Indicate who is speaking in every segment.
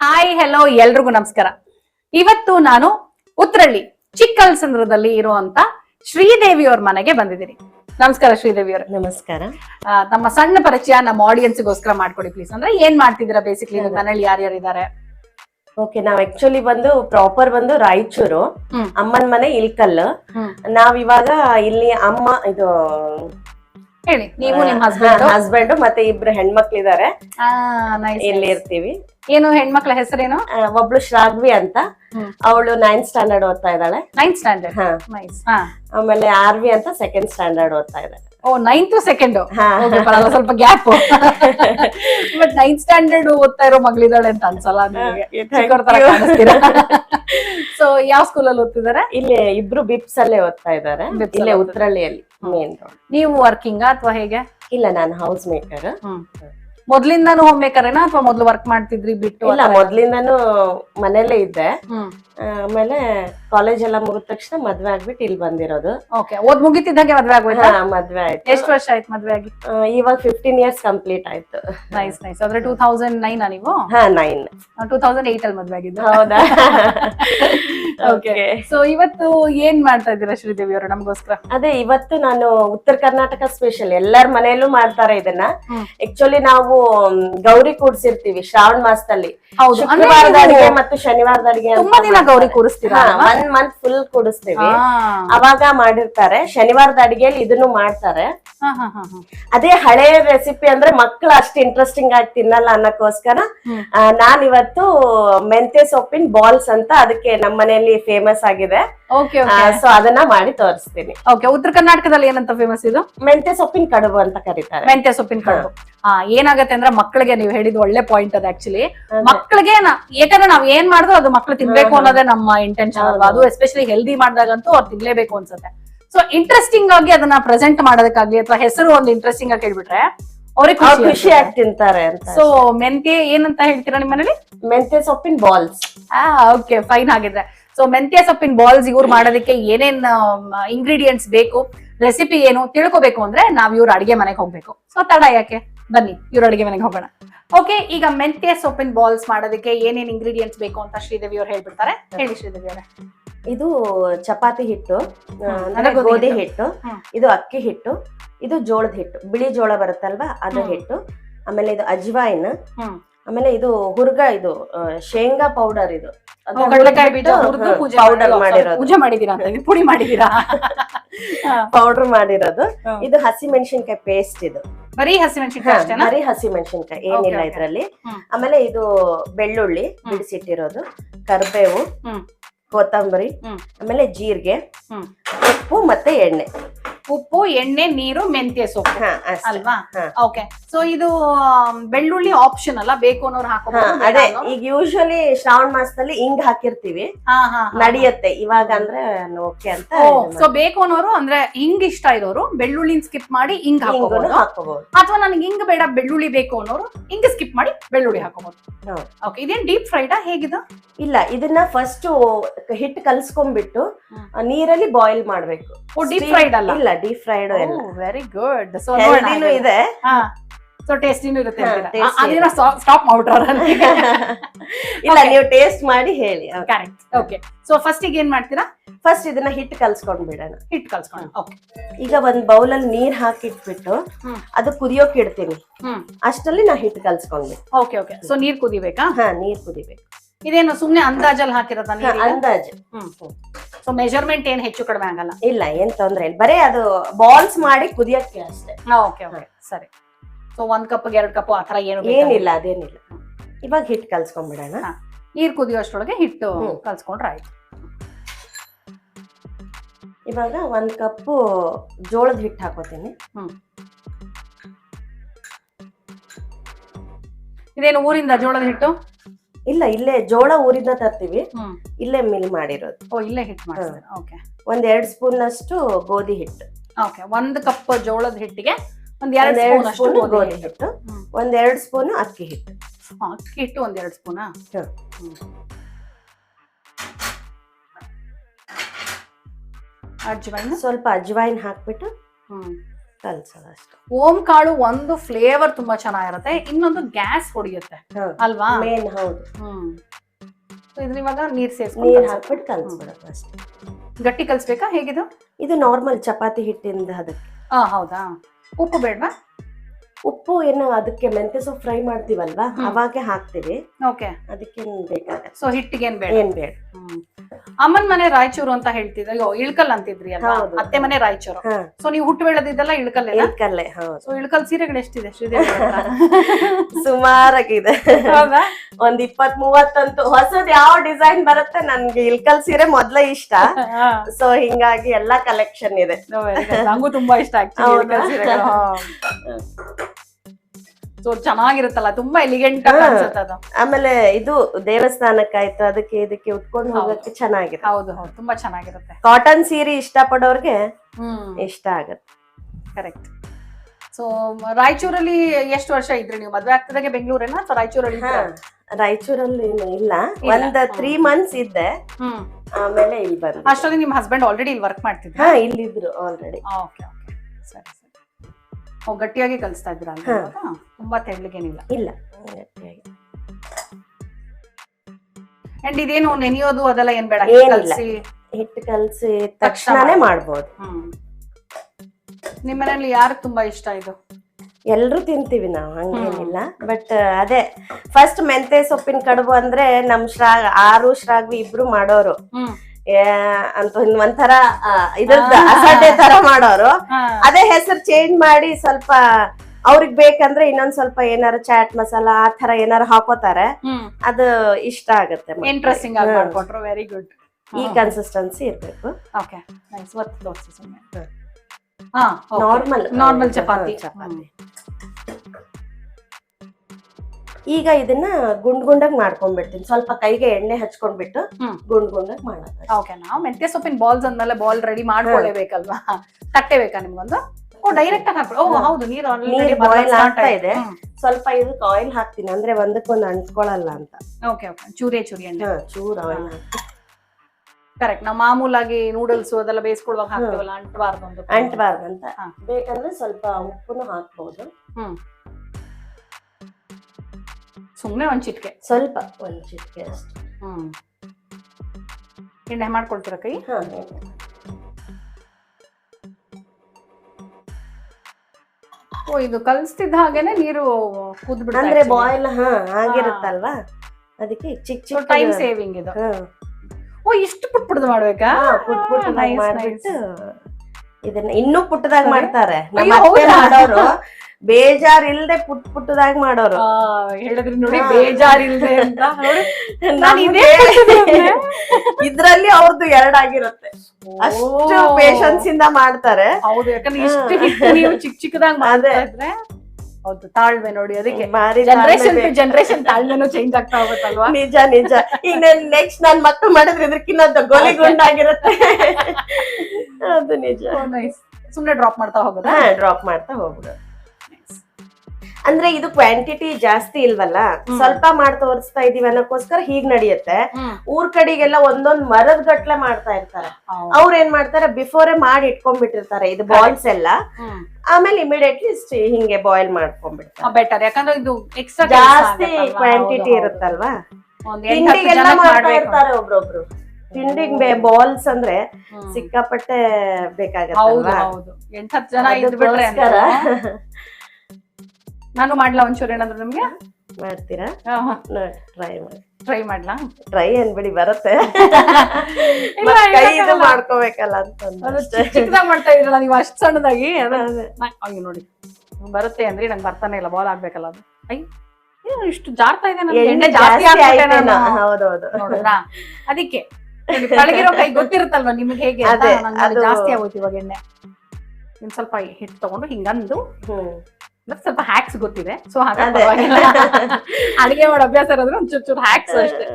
Speaker 1: Hi hello ಎಲ್ರಿಗೂ ನಮಸ್ಕಾರ. ಇವತ್ತು ನಾನು ಉತ್ರಳ್ಳಿ ಚಿಕ್ಕಲ್ಸಂದ್ರದಲ್ಲಿ ಇರುವಂತ ಶ್ರೀದೇವಿ ಅವ್ರ ಮನೆಗೆ ಬಂದಿದ್ದೀನಿ. ನಮಸ್ಕಾರ ಶ್ರೀದೇವಿ ಅವ್ರ
Speaker 2: ನಮಸ್ಕಾರ
Speaker 1: ನಮ್ಮ ಸಣ್ಣ ಪರಿಚಯ ನಮ್ಮ ಆಡಿಯನ್ಸ್ಗೋಸ್ಕರ ಮಾಡ್ಕೊಡಿ ಪ್ಲೀಸ್ ಅಂದ್ರೆ ಏನ್ ಮಾಡ್ತಿದ್ದೀರಾ ಬೇಸಿಕ್ಲಿ ಮನೇಲಿ ಯಾರ್ಯಾರು ಇದ್ದಾರೆ
Speaker 2: ಓಕೆ ನಾವ್ ಆಕ್ಚುಲಿ ಬಂದು ಪ್ರಾಪರ್ ಬಂದು ರಾಯಚೂರು ಅಮ್ಮನ ಮನೆ ಇಲ್ಕಲ್. ನಾವ್ ಇವಾಗ ಇಲ್ಲಿ ಅಮ್ಮ ಇದು
Speaker 1: ಹೇಳಿ ನೀವು ನಿಮ್ಮ ಹಸ್ಬೆಂಡ್
Speaker 2: ಹಸ್ಬೆಂಡ್ ಮತ್ತೆ ಇಬ್ರು ಹೆಣ್ಮಕ್ಳಿದಾರೆ. ಇಲ್ಲಿ ಇರ್ತೀವಿ.
Speaker 1: ಏನು ಹೆಣ್ಮಕ್ಳ ಹೆಸರೇನು?
Speaker 2: ಒಬ್ಳು ಶ್ರಾಗ್ವಿ ಅಂತ. ಅವಳು ನೈನ್ತ್ ಸ್ಟ್ಯಾಂಡರ್ಡ್ ಓದ್ತಾ ಇದ್ದಾಳೆ.
Speaker 1: ನೈನ್ತ್ ಸ್ಟ್ಯಾಂಡರ್ಡ್
Speaker 2: ಆಮೇಲೆ ಆರ್ವಿ ಅಂತ ಸೆಕೆಂಡ್ ಸ್ಟ್ಯಾಂಡರ್ಡ್ ಓದ್ತಾ ಇದ್ದಾಳೆ.
Speaker 1: ಓ ನೈನ್ತ್ ಸೆಕೆಂಡ್. ಸ್ವಲ್ಪ ಗ್ಯಾಪ್ ಬಟ್ ನೈನ್ತ್ ಸ್ಟ್ಯಾಂಡರ್ಡ್ ಓದ್ತಾ ಇರೋ ಮಗಳಿದ್ದಾಳೆ ಅಂತ ಅನ್ಸಲ್ಲ ಸೊ ಯಾವ ಸ್ಕೂಲಲ್ಲಿ ಓದ್ತಿದ್ದಾರೆ?
Speaker 2: ಇಲ್ಲಿ ಇಬ್ರು ಬಿಪ್ಸ್ ಅಲ್ಲೇ ಓದ್ತಾ ಇದ್ದಾರೆ. ಇಲ್ಲೇ ಉತ್ತರಳ್ಳಿಯಲ್ಲಿ ಮೇನ್ ರೋಡ್
Speaker 1: ನೀವು ವರ್ಕಿಂಗ್ ಅಥವಾ ಹೇಗೆ?
Speaker 2: ಇಲ್ಲ ನಾನು ಹೌಸ್ ಮೇಕರ್
Speaker 1: ಮೊದ್ಲಿಂದಾನು ಹೋಮ್ ಮೇಕರೇನಾ ಅಥವಾ ಮೊದ್ಲು ವರ್ಕ್ ಮಾಡ್ತಿದ್ರಿ ಬಿಟ್ಟು
Speaker 2: ಇಲ್ಲ ಮೊದ್ಲಿಂದಾನು ಮನೇಲೇ ಇದ್ದೆ. ಆಮೇಲೆ ಕಾಲೇಜ್ ಎಲ್ಲ ಮುಗಿದ ತಕ್ಷಣ ಮದ್ವೆ ಆಗ್ಬಿಟ್ಟು ಇಲ್ಲಿ ಬಂದಿರೋದು.
Speaker 1: ಓಕೆ ಓದ್ ಮುಗಿತಿದ್ದಂಗೆ ಮದ್ವೆ ಆಗೋಯ್ತಾ?
Speaker 2: ಹಾ, ಮದ್ವೆ ಆಯ್ತು.
Speaker 1: ಎಷ್ಟು ವರ್ಷ ಆಯ್ತು ಮದ್ವೆ ಆಗಿ?
Speaker 2: ಆ, ಇವಾಗ ಫಿಫ್ಟೀನ್ ಇಯರ್ಸ್ ಕಂಪ್ಲೀಟ್ ಆಯ್ತು.
Speaker 1: ನೈಸ್ ನೈಸ್ ಅಂದ್ರೆ ಟೂ ತೌಸಂಡ್ ನೈನ್ ನೀವು?
Speaker 2: ಹಾ ನೈನ್
Speaker 1: ಟೂ ತೌಸಂಡ್ ಏಟ್ ಅಲ್ಲಿ ಮದ್ವೆ ಆಗಿದ್ದು.
Speaker 2: ಹೌದಾ?
Speaker 1: ಓಕೆ ಸೊ ಇವತ್ತು ಏನ್ ಮಾಡ್ತಾ ಇದ್ದೀರಾ ಶ್ರೀದೇವಿ ಅವರು ನಮಗೋಸ್ಕರ?
Speaker 2: ಅದೇ ಇವತ್ತು ನಾನು ಉತ್ತರ ಕರ್ನಾಟಕ ಸ್ಪೆಷಲ್ ಎಲ್ಲರ ಮನೆಯಲ್ಲೂ ಮಾಡ್ತಾರೆ ಇದನ್ನ.
Speaker 1: ಹ್ಮ್.
Speaker 2: ಆಕ್ಚುಲಿ ನಾವು ಮ್, ಗೌರಿ ಕೂಡ್ಸಿರ್ತೀವಿ ಶ್ರಾವಣ ಮಾಸದಲ್ಲಿ.
Speaker 1: ಹೌದು. ಅಂದ್ರೆ
Speaker 2: ಶುಕ್ರವಾರದ
Speaker 1: ನೀವು
Speaker 2: ಅಡಿಗೆ ಮತ್ತು ಶನಿವಾರದ ಅಡಿಗೆ ಅಂತ
Speaker 1: ತುಂಬಾ ದಿನ ಗೌರಿ ಕೂರಿಸ್ತೀರಾ
Speaker 2: ಹಾ,
Speaker 1: ಅಲ್ವಾ?
Speaker 2: ಒಂದ್ ಮಂತ್ ಫುಲ್ ಕೂಡಿಸ್ತೀವಿ. ಅವಾಗ ಮಾಡಿರ್ತಾರೆ. ಶನಿವಾರದ ಅಡಿಗೆಯಲ್ಲಿ ಇದನ್ನು ಮಾಡ್ತಾರೆ. ಅದೇ ಹಳೆ ರೆಸಿಪಿ ಅಂದ್ರೆ ಮಕ್ಕಳು ಅಷ್ಟು ಇಂಟ್ರೆಸ್ಟಿಂಗ್ ಆಗಿ ತಿನ್ನಲ್ಲ ಅನ್ನಕ್ಕೋಸ್ಕರ. ನಾನ್ ಇವತ್ತು ಮೆಂತೆ ಸೊಪ್ಪಿನ ಬಾಲ್ಸ್ ಅಂತ ಅದಕ್ಕೆ ನಮ್ಮ ಮನೆಯಲ್ಲಿ ಫೇಮಸ್ ಆಗಿದೆ ಸೊ ಅದನ್ನ ಮಾಡಿ ತೋರಿಸ್ತೀನಿ.
Speaker 1: ಓಕೆ ಉತ್ತರ ಕರ್ನಾಟಕದಲ್ಲಿ ಏನಂತ ಫೇಮಸ್ ಇದು?
Speaker 2: ಮೆಂತೆ ಸೊಪ್ಪಿನ ಕಡುಬು ಅಂತ ಕರೀತಾರೆ.
Speaker 1: ಮೆಂತೆ ಸೊಪ್ಪಿನ ಕಡುಬು. ಹಾ. ಏನಾಗತ್ತೆ ಅಂದ್ರೆ ಮಕ್ಕಳಿಗೆ ನೀವು ಹೇಳಿದ ಒಳ್ಳೆ ಪಾಯಿಂಟ್ ಅದ ಆಕ್ಚುಲಿ ಮಕ್ಕಳಿಗೆ ಯಾಕಂದ್ರೆ ನಾವ್ ಏನ್ ಮಾಡಿದ್ರು ಅದು ಮಕ್ಳು ತಿನ್ಬೇಕು ಅನ್ನೋದೇ ನಮ್ಮ ಇಂಟೆನ್ಷನ್ ಅಲ್ವಾ? ಅದು ಎಸ್ಪೆಷಲಿ ಹೆಲ್ದಿ ಮಾಡಿದಾಗಂತೂ ಅವ್ರು ತಿನ್ಲೇಬೇಕು ಅನ್ಸುತ್ತೆ. ಸೊ ಇಂಟ್ರೆಸ್ಟಿಂಗ್ ಆಗಿ ಅದನ್ನ ಪ್ರೆಸೆಂಟ್ ಮಾಡೋದಕ್ಕಾಗ್ಲಿ ಅಥವಾ ಹೆಸರು ಒಂದು ಇಂಟ್ರೆಸ್ಟಿಂಗ್ ಆಗಿ ಹೇಳ್ಬಿಟ್ರೆ ಅವ್ರಿಗೆ
Speaker 2: ಖುಷಿ ಆಗಿ ತಿಂತಾರೆ ಅಂತ.
Speaker 1: ಸೊ ಮೆಂತ್ಯ ಏನಂತ ಹೇಳ್ತೀರಾ ನಿಮ್ಮ ಮನೇಲಿ?
Speaker 2: ಮೆಂತ್ಯ ಸೊಪ್ಪಿನ ಬಾಲ್ಸ್
Speaker 1: ಓಕೆ ಫೈನ್ ಆಗಿದ್ರೆ ಸೊ ಮೆಂತ್ಯ ಸೊಪ್ಪಿನ ಬಾಲ್ಸ್ ಇವ್ರು ಮಾಡೋದಕ್ಕೆ ಏನೇನ್ ಇಂಗ್ರೀಡಿಯೆಂಟ್ಸ್ ಬೇಕು ರೆಸಿಪಿ ಏನು ತಿಳ್ಕೊಬೇಕು ಅಂದ್ರೆ ನಾವ್ ಇವ್ರ ಅಡಿಗೆ ಮನೆಗೆ ಹೋಗ್ಬೇಕು. ಸೊ ತಡ ಯಾಕೆ? ಬನ್ನಿ ಇವ್ರ ಅಡಿಗೆ ಮನೆಗೆ ಹೋಗೋಣ. ಓಕೆ ಈಗ ಮೆಂತ್ಯ ಸೊಪ್ಪಿನ ಬಾಲ್ಸ್ ಮಾಡೋದಕ್ಕೆ ಏನೇನ್ ಇಂಗ್ರೀಡಿಯೆಂಟ್ಸ್ ಬೇಕು ಅಂತ ಶ್ರೀದೇವಿ ಅವ್ರು ಹೇಳ್ಬಿಡ್ತಾರೆ. ಹೇಳಿ ಶ್ರೀದೇವಿ ಅವರೇ.
Speaker 2: ಇದು ಚಪಾತಿ ಹಿಟ್ಟು ಅಂದ್ರೆ
Speaker 1: ಗೋಧಿ ಹಿಟ್ಟು.
Speaker 2: ಇದು ಅಕ್ಕಿ ಹಿಟ್ಟು ಇದು ಜೋಳದ ಹಿಟ್ಟು ಬಿಳಿ ಜೋಳ ಬರುತ್ತಲ್ವಾ ಅದು ಹಿಟ್ಟು ಆಮೇಲೆ ಇದು ಅಜ್ವಾಯಿನ್ ಆಮೇಲೆ ಇದು ಹುರ್ಗ ಇದು ಶೇಂಗಾ ಪೌಡರ್ ಇದು. ಪೌಡರ್ ಮಾಡಿರೋದು.
Speaker 1: ಪುಡಿ ಮಾಡಿದೀರಾ?
Speaker 2: ಪೌಡರ್ ಮಾಡಿರೋದು. ಇದು ಹಸಿ ಮೆಣಸಿನ್ಕಾಯಿ ಪೇಸ್ಟ್ ಇದು.
Speaker 1: ಬರೀ ಹಸಿಮೆಣಸಿನ್ಕಾಯಿ ಮೆಣಸಿನ
Speaker 2: ಬರೀ ಹಸಿ ಮೆಣಸಿನ್ಕಾಯಿ ಏನಿಲ್ಲ. ಇದ್ರಲ್ಲಿ. ಆಮೇಲೆ ಇದು ಬೆಳ್ಳುಳ್ಳಿ. ಬಿಡಿಸಿಟ್ಟಿರೋದು ಕರಿಬೇವು. ಕೊತ್ತಂಬರಿ ಆಮೇಲೆ ಜೀರಿಗೆ ಉಪ್ಪು ಮತ್ತೆ ಎಣ್ಣೆ.
Speaker 1: ಉಪ್ಪು ಎಣ್ಣೆ ನೀರು ಮೆಂತ್ಯ ಸೊಪ್ಪು.
Speaker 2: ಹಾ ಅಷ್ಟೇ.
Speaker 1: ಅಲ್ವಾ?
Speaker 2: ಹಾ.
Speaker 1: ಓಕೆ ಸೊ ಇದು ಆಮ್, ಬೆಳ್ಳುಳ್ಳಿ ಆಪ್ಷನ್ ಅಲ್ಲ ಬೇಕು ಅನ್ನೋರು
Speaker 2: ಹಾ,
Speaker 1: ಹಾಕೋಬಹುದು
Speaker 2: ಈಗ ಯೂಶಲಿ ಶ್ರಾವಣ ಮಾಸದಲ್ಲಿ ಹಿಂಗ್ ಹಾಕಿರ್ತೀವಿ. ನಡೆಯುತ್ತೆ. ಇವಾಗ ಅಂದ್ರೆ ಓಕೆ ಅಂತ
Speaker 1: ಸೊ ಬೇಕು ಅನ್ನೋರು ಅಂದ್ರೆ ಹಿಂಗ್ ಇಷ್ಟ ಇರೋರು ಬೆಳ್ಳುಳ್ಳಿ ಸ್ಕಿಪ್ ಮಾಡಿ ಹಿಂಗ್
Speaker 2: ಹಿಂಗುನು
Speaker 1: ಹಾಕೋಬಹುದು.
Speaker 2: ಹಾಕೋಬಹುದು.
Speaker 1: ಅಥವಾ ನನಗೆ ಹಿಂಗ್ ಬೇಡ ಬೆಳ್ಳುಳ್ಳಿ ಬೇಕು ಅನ್ನೋರು ಹಿಂಗ್ ಸ್ಕಿಪ್ ಮಾಡಿ ಬೆಳ್ಳುಳ್ಳಿ ಹಾಕೋಬಹುದು.
Speaker 2: ಹೌದು.
Speaker 1: ಓಕೆ ಇದೇನ್ ಡೀಪ್ ಫ್ರೈಡಾ ಹೇಗಿದು?
Speaker 2: ಇಲ್ಲ ಇದನ್ನ ಫಸ್ಟ್ ಹಿಟ್ ಕಲ್ಸ್ಕೊಂಡ್ಬಿಟ್ಟು
Speaker 1: ಹ್ಮ್.
Speaker 2: ನೀರಲ್ಲಿ ಬಾಯ್ಲ್ ಮಾಡ್ಬೇಕು.
Speaker 1: ಓ ಡೀಪ್
Speaker 2: Steam-
Speaker 1: ಫ್ರೈಡ್ ಅಲ್ಲ?
Speaker 2: ಇಲ್ಲ ಡೀಪ್ ಫ್ರೈಡ್ ಎಲ್ಲ
Speaker 1: ವೆರಿ ಗುಡ್ ಸೊ
Speaker 2: ಹೆಲ್ದಿನೂ ಇದೆ.
Speaker 1: ಸೊ ಟೇಸ್ಟಿನೂ ಇರುತ್ತೆ ಅದನ್ನ ಸ್ಟಾಪ್ ಮಾಡ್ಬಿಟ್ರ
Speaker 2: ಇಲ್ಲ ನೀವು ಟೇಸ್ಟ್ ಮಾಡಿ ಹೇಳಿ.
Speaker 1: ಕರೆಕ್ಟ್ ಓಕೆ ಸೊ ಫಸ್ಟ್ ಈಗ ಏನ್ ಮಾಡ್ತೀರಾ?
Speaker 2: ಫಸ್ಟ್ ಇದನ್ನ ಹಿಟ್ಟು ಕಲ್ಸ್ಕೊಂಡ್ ಬಿಡೋಣ.
Speaker 1: ಹಿಟ್ ಕಲ್ಸ್ಕೊಂಡು. ಓಕೆ
Speaker 2: ಈಗ ಒಂದ್ ಬೌಲ್ ಅಲ್ಲಿ ನೀರ್ ಹಾಕಿಟ್ಬಿಟ್ಟು
Speaker 1: ಇಟ್ಬಿಟ್ಟು
Speaker 2: ಅದು ಕುದಿಯೋಕ್ ಇಡ್ತೀನಿ.
Speaker 1: ಅಷ್ಟಲ್ಲಿ
Speaker 2: ಅಷ್ಟರಲ್ಲಿ ನಾ ಹಿಟ್ಟು ಕಲ್ಸ್ಕೊಂಡ್ಬಿಟ್ಟು
Speaker 1: ಓಕೆ ಓಕೆ ಸೊ ನೀರ್ ಕುದಿಬೇಕಾ?
Speaker 2: ಹಾ ನೀರ್ ಕುದಿಬೇಕು.
Speaker 1: ಇದೇನು ಸುಮ್ನೆ ಅಂದಾಜಲ್ಲಿ ಹಾಕಿರೋದ
Speaker 2: ಅಂದಾಜ್ ಅಂದಾಜು.
Speaker 1: ಹ್ಮ್. ಸೊ ಮೆಜರ್ಮೆಂಟ್ ಏನ್ ಹೆಚ್ಚು ಕಡಿಮೆ ಆಗಲ್ಲ.
Speaker 2: ಇಲ್ಲ ಏನ್ ತೊಂದ್ರೆ ಇಲ್ಲ. ಬರೀ ಅದು ಬಾಲ್ಸ್ ಮಾಡಿ ಕುದಿಯಕ್ಕೆ ಅಷ್ಟೇ.
Speaker 1: ಓಕೆ ಓಕೆ ಸರಿ. ಸೊ ಒಂದ್ ಕಪ್ ಎರಡ್ ಕಪ್ ಆತರ ಏನು.
Speaker 2: ಏನಿಲ್ಲ ಅದೇನಿಲ್ಲ. ಇವಾಗ ಹಿಟ್ ಕಲ್ಸ್ಕೊಂಡ್ಬಿಡೋಣ.
Speaker 1: ನೀರ್ ಕುದಿಯೋಷ್ಟೊಳಗೆ ಹಿಟ್ಟು. ಕಲ್ಸ್ಕೊಂಡ್ರೆ ಆಯ್ತು.
Speaker 2: ಇವಾಗ ಒಂದ್ ಕಪ್ಪು ಜೋಳದ ಹಿಟ್ಟು ಹಾಕೋತೀನಿ.
Speaker 1: ಹ್ಮ್. ಇದೇನು ಊರಿಂದ ಜೋಳದ ಹಿಟ್ಟು?
Speaker 2: ಇಲ್ಲ ಇಲ್ಲೇ ಜೋಳ ಊರಿಂದ ತರ್ತೀವಿ.
Speaker 1: ಹ್ಮ್.
Speaker 2: ಇಲ್ಲೇ ಮಿಲ್ ಮಾಡಿರೋದು.
Speaker 1: ಓ ಇಲ್ಲೇ ಹಿಟ್ಟು ಮಾಡ್ತಾರೆ ಓಕೆ.
Speaker 2: ಒಂದ್ ಎರಡ್ ಸ್ಪೂನ್ ಅಷ್ಟು ಗೋಧಿ ಹಿಟ್ಟು.
Speaker 1: ಓಕೆ ಒಂದ್ ಕಪ್ ಜೋಳದ ಹಿಟ್ಟಿಗೆ ಒಂದ್ ಎರಡ್
Speaker 2: ಒಂದ್ ಎರಡ್
Speaker 1: ಸ್ಪೂನ್ ಅಷ್ಟು
Speaker 2: ಸ್ಪೂನ್
Speaker 1: ಗೋಧಿ
Speaker 2: ಗೋಧಿ
Speaker 1: ಹಿಟ್ಟು.
Speaker 2: ಹಿಟ್ಟು.
Speaker 1: ಹ್ಮ್.
Speaker 2: ಒಂದ್ ಎರಡ್ ಸ್ಪೂನ್ ಅಕ್ಕಿ ಹಿಟ್ಟು.
Speaker 1: ಹಾ, ಅಕ್ಕಿ ಹಿಟ್ಟು ಒಂದ್ ಎರಡ್ ಸ್ಪೂನಾ?
Speaker 2: ಹ್ಮ್.
Speaker 1: ಅಜ್ವಾಯಿನ
Speaker 2: ಸ್ವಲ್ಪ ಅಜ್ವಾಯಿನ್ ಹಾಕ್ಬಿಟ್ಟು
Speaker 1: ಹ್ಮ್.
Speaker 2: ಕಲ್ಸೋದು ಅಷ್ಟೇ.
Speaker 1: ಓಂ ಕಾಳು ಒಂದು ಫ್ಲೇವರ್ ತುಂಬಾ ಚೆನ್ನಾಗಿರುತ್ತೆ. ಇನ್ನೊಂದು ಗ್ಯಾಸ್ ಹೊಡಿಯುತ್ತೆ. ಅಲ್ವಾ?
Speaker 2: ಮೇನ್ ಹೌದು.
Speaker 1: ಹ್ಮ್. ಇದ್ರ ಇವಾಗ ನೀರ್
Speaker 2: ನೀರ್
Speaker 1: ಸೇರಿಸ್ಕೊಂಡು
Speaker 2: ಹಾಕ್ಬಿಟ್ಟು ಕಲ್ಸ್ಬಿಡೋದು ಅಷ್ಟೇ.
Speaker 1: ಗಟ್ಟಿ ಕಲ್ಸ್ಬೇಕಾ? ಹೇಗಿದು?
Speaker 2: ಇದು ನಾರ್ಮಲ್ ಚಪಾತಿ ಹಿಟ್ಟಿಂದ ಅದಕ್ಕೆ.
Speaker 1: ಆ ಹೌದಾ? ಉಪ್ಪು ಬೇಡವಾ?
Speaker 2: ಉಪ್ಪು ಏನು ಅದಕ್ಕೆ ಮೆಂತೆ ಸೊಪ್ಪು ಫ್ರೈ ಮಾಡ್ತೀವಲ್ವಾ. ಅವಾಗೆ ಹಾಕ್ತೀವಿ.
Speaker 1: ಓಕೆ.
Speaker 2: ಅದಕ್ಕೆ ಬೇಕಾಗತ್ತೆ?
Speaker 1: ಸೊ ಹಿಟ್ಟಿಗೇನ್ ಬೇಡ?
Speaker 2: ಏನ್ ಬೇಡ.
Speaker 1: ಅಮ್ಮನ್ ಮನೆ ರಾಯಚೂರು ಅಂತ ಹೇಳ್ತಿದ್ರು ಇಳ್ಕಲ್ ಅಂತಿದ್ರಿ ಅಲ್ವಾ?
Speaker 2: ಹೌದು.
Speaker 1: ಅತ್ತೆ ಮನೆ ರಾಯಚೂರು.
Speaker 2: ಹಾ.
Speaker 1: ಸೊ ನೀವು ಹುಟ್ಟು ಬೆಳೆದಿದ್ದೆಲ್ಲ ಇಳ್ಕಲ್ಲೇನ
Speaker 2: ಇಳ್ಕಲ್ಲೇ ಹೌದು.
Speaker 1: ಸೊ ಇಳ್ಕಲ್ ಸೀರೆಗಳು ಎಷ್ಟಿದೆ ಶ್ರೀದೇವಿ ಹತ್ರ?
Speaker 2: ಸುಮಾರಾಗಿದೆ.
Speaker 1: ಹೌದಾ?
Speaker 2: ಒಂದ್ ಇಪ್ಪತ್ ಮೂವತ್ತಂತೂ ಹೊಸದ್ ಯಾವ ಡಿಸೈನ್ ಬರುತ್ತೆ? ನನ್ಗೆ ಇಳ್ಕಲ್ ಸೀರೆ ಮೊದ್ಲೇ ಇಷ್ಟ. ಸೊ ಹಿಂಗಾಗಿ ಎಲ್ಲಾ ಕಲೆಕ್ಷನ್ ಇದೆ.
Speaker 1: No, very good. ನಂಗೂ ತುಂಬಾ ಇಷ್ಟ ಆಗ್ತದೆ
Speaker 2: ಹೌದಾ?
Speaker 1: ಸೀರೆಗಳು. ಸೊ ಚೆನ್ನಾಗಿರುತ್ತಲ್ಲ ತುಂಬಾ ಎಲಿಗೆಂಟ್
Speaker 2: ಹಾ.
Speaker 1: ಅನ್ಸುತ್ತೆ ಅದು.
Speaker 2: ಆಮೇಲೆ ಇದು ದೇವಸ್ಥಾನಕ್ಕಾಯ್ತು ಅದಕ್ಕೆ ಇದಕ್ಕೆ ಉಟ್ಕೊಂಡು. ಹೋಗಕ್ಕೆ ಚೆನ್ನಾಗಿದೆ
Speaker 1: ಹೌದು ಹೌದು ತುಂಬಾ ಚೆನ್ನಾಗಿರುತ್ತೆ.
Speaker 2: ಕಾಟನ್ ಸೀರೆ ಇಷ್ಟ
Speaker 1: ಪಡೋರ್ಗೆ
Speaker 2: ಇಷ್ಟ ಆಗತ್ತೆ.
Speaker 1: ಕರೆಕ್ಟ್ ಸೊ ರಾಯಚೂರಲ್ಲಿ ಎಷ್ಟು ವರ್ಷ ಇದ್ರಿ ನೀವು? ಮದ್ವೆ ಆಗ್ತದಾಗೆ ಬೆಂಗಳೂರೇನ ಅಥವಾ ರಾಯಚೂರಲ್ಲಿ
Speaker 2: ಹಾ ರಾಯಚೂರಲ್ಲಿ ಇಲ್ಲ. ಒಂದ್ ತ್ರೀ ಮಂತ್ಸ್ ಇದ್ದೆ ಆಮೇಲೆ ಇಲ್ಲಿ ಬಂದೆ.
Speaker 1: ಅಷ್ಟೊಂದು ನಿಮ್ಮ ಹಸ್ಬೆಂಡ್ ಆಲ್ರೆಡಿ ಇಲ್ಲಿ ವರ್ಕ್ ಮಾಡ್ತಿದ್ರು?
Speaker 2: ಹಾ ಇಲ್ಲಿದ್ರು ಆಲ್ರೆಡಿ
Speaker 1: ಓಕೆ ಓಕೆ ಸರಿ. ಗಟ್ಟಿಯಾಗಿ ಕಲಿಸ್ತಾ ಇದ್ದೀರಾ. ಇವಾಗ? ತುಂಬಾ ತೆಳ್ಳಗೇನಿಲ್ಲ.
Speaker 2: ಇಲ್ಲ.
Speaker 1: ಅಂಡ್ ಇದೇನು ನೆನೆಯೋದು ಅದೆಲ್ಲ ಏನ್ ಬೇಡ
Speaker 2: ಏನಿಲ್ಲ.
Speaker 1: ಕಲ್ಸಿ.
Speaker 2: ಹಿಟ್ಟು ಕಲಸಿ
Speaker 1: ತಕ್ಷಣ
Speaker 2: ತಕ್ಷಣನೇ ಮಾಡ್ಬೋದು.
Speaker 1: ಹ್ಮ್. ನಿಮ್ಮ ಮನೇಲಿ ಯಾರು ತುಂಬಾ ಇಷ್ಟ ಇದು?
Speaker 2: ಎಲ್ರು ತಿಂತೀವಿ ನಾವು ಹಂಗೇನಿಲ್ಲ. ಬಟ್ ಅದೇ ಫಸ್ಟ್ ಮೆಂತೆ ಸೊಪ್ಪಿನ ಕಡುಬು ಅಂದ್ರೆ ನಮ್ ಶ್ರಾಗ್ ಆರು ಶ್ರಾಗ್ವಿ ಇಬ್ರು ಮಾಡೋರು.
Speaker 1: ಹ್ಮ್.
Speaker 2: ಅಂತ ಒಂಥರ ಇದ್ರದ್ದು ಅಸಡ್ಡೆ ತರ ಮಾಡೋರು. ಅದೇ ಹೆಸರು ಚೇಂಜ್ ಮಾಡಿ ಸ್ವಲ್ಪ ಅವ್ರಿಗೆ ಬೇಕಂದ್ರೆ ಇನ್ನೊಂದ್ ಸ್ವಲ್ಪ ಏನಾರ ಚಾಟ್ ಮಸಾಲಾ ಆ ತರ ಏನಾರ ಹಾಕೋತಾರೆ. ಅದು ಇಷ್ಟ ಆಗತ್ತೆ.
Speaker 1: ಇಂಟ್ರೆಸ್ಟಿಂಗ್ ಆಗಿ ವೆರಿ ಗುಡ್
Speaker 2: ಈ ಕನ್ಸಿಸ್ಟೆನ್ಸಿ ಇರ್ಬೇಕು.
Speaker 1: Okay nice worth dosa
Speaker 2: normal
Speaker 1: normal chapati.
Speaker 2: Chapati. ಈಗ ಇದನ್ನ ಗುಂಡ್ ಗುಂಡಾಗ್ ಮಾಡ್ಕೊಂಡ್ಬಿಡ್ತೀನಿ. ಸ್ವಲ್ಪ ಕೈಗೆ ಎಣ್ಣೆ ಹಚ್ಕೊಂಡ್ಬಿಟ್ಟು. ಗುಂಡ್ ಗುಂಡಾಗ್ ಮಾಡೋದು
Speaker 1: ಓಕೆ ನಾವು ಮೆಂತ್ಯ ಸೊಪ್ಪಿನ ಬಾಲ್ಸ್ ಅಂದ್ಮೇಲೆ ಬಾಲ್ ರೆಡಿ ಮಾಡ್ಕೊಳ್ಳೇಬೇಕಲ್ವಾ? ತಟ್ಟೆ ಬೇಕಾ ನಿಮ್ಗೊಂದು? ಓ ಡೈರೆಕ್ಟ್ ಆಗಿ ಹಾಕ್ಬಿಡು. ಓ
Speaker 2: ಹ್ಮ್.
Speaker 1: ಹೌದು ನೀರು
Speaker 2: ನೀರ್ boil ಆಗ್ತಾ ಇದೆ. ಸ್ವಲ್ಪ ಇದಕ್ಕೆ ಆಯಿಲ್ ಹಾಕ್ತೀನಿ. ಅಂದ್ರೆ ಒಂದಕ್ಕೊಂದು ಅಂಟ್ಕೊಳಲ್ಲ ಅಂತ.
Speaker 1: ಓಕೆ ಓಕೆ ಚೂರಿ ಚೂರಿ ಎಣ್ಣೆ.
Speaker 2: ಚೂರ್ ಆಯಿಲ್ ಹಾಕಿ
Speaker 1: ಕರೆಕ್ಟ್ ನಾವು ಮಾಮೂಲಾಗಿ ನೂಡಲ್ಸ್ ಅದೆಲ್ಲ ಬೇಯಿಸ್ಕೊಳ್ಳುವಾಗ ಹಾಕ್ತೀವಲ್ಲ ಅಂಟಬಾರ್ದು
Speaker 2: ಅಂತ. ಬೇಕಂದ್ರೆ ಸ್ವಲ್ಪ ಉಪ್ಪುನು ಹಾಕ್ಬಹುದು
Speaker 1: ಹ್ಮ್. ಸುಮ್ನೆ ಒಂದ್ ಚಿಟ್ಕೆ.
Speaker 2: ಸ್ವಲ್ಪ ಒಂದ್ ಚಿಟಿಕೆ ಅಷ್ಟೇ.
Speaker 1: ಹ್ಮ್. ಎಣ್ಣೆ ಮಾಡ್ಕೊಳ್ತೀರ ಕೈ?
Speaker 2: ಹಾ.
Speaker 1: ಓ ಇದು ಕಲಿಸ್ತಿದ್ದ ಹಾಗೇನೆ ನೀರು ಕುದ್
Speaker 2: ಅಂದ್ರೆ ಬಾಯ್ಲ್ ಹಾ ಆಗಿರುತ್ತಲ್ವಾ? ಅದಕ್ಕೆ ಚಿಕ್ಕ ಚಿಕ್ಕ
Speaker 1: ಟೈಮ್ ಸೇವಿಂಗ್ ಇದು.
Speaker 2: ಹಾ.
Speaker 1: ಓ ಇಷ್ಟು ಪುಟ್ ಪುಟ್ದು ಮಾಡ್ಬೇಕಾ?
Speaker 2: ಪುಟ್ ಪುಟ್ ಪುಟ್ಟದಾಗ್
Speaker 1: Nice,
Speaker 2: ಮಾಡ್ಬಿಟ್ಟು ಇದನ್ನ ಇನ್ನೂ ಪುಟ್ಟದಾಗ ಮಾಡ್ತಾರೆ. ನಮ್ಮ ಅತ್ತೆ ಮಾಡೋರು. ಬೇಜಾರ್ ಇಲ್ದೆ ಪುಟ್ ಪುಟ್ಟದಾಗ್ ಮಾಡೋರು.
Speaker 1: ಹೇಳಿದ್ರಿ ನೋಡಿ
Speaker 2: ಬೇಜಾರ್
Speaker 1: ಇಲ್ದೆ ಅಂತ.
Speaker 2: ಇದ್ರಲ್ಲಿ ಅವ್ರದ್ದು ಎರಡಾಗಿರುತ್ತೆ. ಅಷ್ಟು. ಪೇಶನ್ಸ್ ಇಂದ ಮಾಡ್ತಾರೆ.
Speaker 1: ಹೌದು ಯಾಕಂದ್ರೆ ಇಷ್ಟು. ನೀವು ಚಿಕ್ಕ ಚಿಕ್ಕದಾಗ
Speaker 2: ಅದೇ.
Speaker 1: ಹೌದು ತಾಳ್ಮೆ ನೋಡಿ ಅದಕ್ಕೆ ಜನರೇಷನ್ ಟು ಜನರೇಷನ್ ತಾಳ್ಮೆನು ಚೇಂಜ್ ಆಗ್ತಾ ಹೋಗುತ್ತಲ್ವಾ?
Speaker 2: ನಿಜ ನಿಜ. ಈಗ ನನ್ ನೆಕ್ಸ್ಟ್ ನನ್ ಮತ್ತೆ ಮಾಡಿದ್ರೆ ಇದಕ್ಕಿನ್ನ ಗೋಲಿ ಗುಂಡಾಗಿರುತ್ತೆ. ಅದು ನಿಜ.
Speaker 1: ನೈಸ್ ಸುಮ್ನೆ ಡ್ರಾಪ್ ಮಾಡ್ತಾ ಹೋಗೋದು?
Speaker 2: ಡ್ರಾಪ್ ಮಾಡ್ತಾ ಹೋಗ್ಬಿಡು ಅಂದ್ರೆ ಇದು ಕ್ವಾಂಟಿಟಿ ಜಾಸ್ತಿ ಇಲ್ವಲ್ಲ? ಸ್ವಲ್ಪ ಮಾಡಿ ತೋರಿಸ್ತಾ ಇದೀವಿ ಅನ್ನೋಕ್ಕೋಸ್ಕರ ಹೀಗ್ ನಡೆಯುತ್ತೆ. ಊರ್ ಕಡೆಗೆಲ್ಲ ಒಂದೊಂದ್ ಮರದ ಗಟ್ಲೆ ಮಾಡ್ತಾ ಇರ್ತಾರೆ. ಅವ್ರ ಏನ್ ಮಾಡ್ತಾರೆ? ಬಿಫೋರೇ ಮಾಡಿ ಇಟ್ಕೊಂಡ್ಬಿಟ್ಟಿರ್ತಾರೆ. ಇದು ಬಾಲ್ಸ್ ಎಲ್ಲ. ಆಮೇಲೆ ಇಮಿಡಿಯೇಟ್ಲಿ ಹಿಂಗೆ ಬಾಯ್ಲ್ ಮಾಡ್ಕೊಂಡ್ಬಿಡ್ತಾರೆ.
Speaker 1: ಬೆಟರ್ ಯಾಕಂದ್ರೆ ಇದು ಎಕ್ಸ್ಟ್ರಾ
Speaker 2: ಜಾಸ್ತಿ ಕ್ವಾಂಟಿಟಿ ಇರುತ್ತಲ್ವಾ? ತಿಂಡಿಗೆಲ್ಲ ಮಾಡ್ತಾ ಇರ್ತಾರೆ ಒಬ್ರೊಬ್ರು. ತಿಂಡಿಗೆ ಬಾಲ್ಸ್ ಅಂದ್ರೆ ಸಿಕ್ಕಾಪಟ್ಟೆ
Speaker 1: ಹೌದು ನಾನು ಮಾಡ್ಲಾ ಒಂಚೂರು ಏನಾದ್ರು ನಿಮ್ಗೆ?
Speaker 2: ಮಾಡ್ತೀರಾ? ಟ್ರೈ ಮಾಡಿ.
Speaker 1: ಟ್ರೈ ಮಾಡ್ಲಾ?
Speaker 2: ಟ್ರೈ ಅನ್ಬಿಡಿ ಬರುತ್ತೆ.
Speaker 1: ಇಲ್ಲ,
Speaker 2: ಮತ್ತ್ ಕೈ
Speaker 1: ಇಲ್ಲ,
Speaker 2: ಇದು
Speaker 1: ಇಲ್ಲ.
Speaker 2: ಮಾಡ್ಕೋಬೇಕಲ್ಲ ಅಂತ
Speaker 1: ಮಾಡ್ತಾ ಇದ್ರಲ್ಲ ನೀವು ಅಷ್ಟು ಸಣ್ಣದಾಗಿ. ಅಯ್ಯೋ ನೋಡಿ. ಬರುತ್ತೆ ಅಂದ್ರೆ ನಂಗೆ ಬರ್ತಾನೆ ಇಲ್ಲ ಬಾಲ್ ಆಗ್ಬೇಕಲ್ಲ ಅದು. ಅಯ್ಯ ಇಷ್ಟು ಜಾರ್ತಾ ಇದೆ ನನಗೆ.
Speaker 2: ಎಣ್ಣೆ ಜಾಸ್ತಿ. ಹೌದೌದು.
Speaker 1: ಅದಕ್ಕೆ. ಕಳಗಿರೋ ಕೈ ಗೊತ್ತಿರುತ್ತಲ್ವಾ ನಿಮ್ಗೆ ಹೇಗೆ ಜಾಸ್ತಿ ಆಗೋಯ್ತು ಇವಾಗ ಎಣ್ಣೆ. ಇನ್ ಸ್ವಲ್ಪ ಹಿಟ್ಟು ತಗೊಂಡು ಹಿಂಗಂದು. ಸ್ವಲ್ಪ ಹ್ಯಾಕ್ಸ್ ಗೊತ್ತಿದೆ. ಸೊ ಹಾಗಾಗಿ. ಪರವಾಗಿಲ್ಲ. ಅಡಿಗೆ ಮಾಡೋ ಅಭ್ಯಾಸ ಇರೋದ್ರೆ ಒಂದ್ ಚೂರ್ ಚೂರ್ ಹ್ಯಾಕ್ಸ್ ಅಷ್ಟೇ.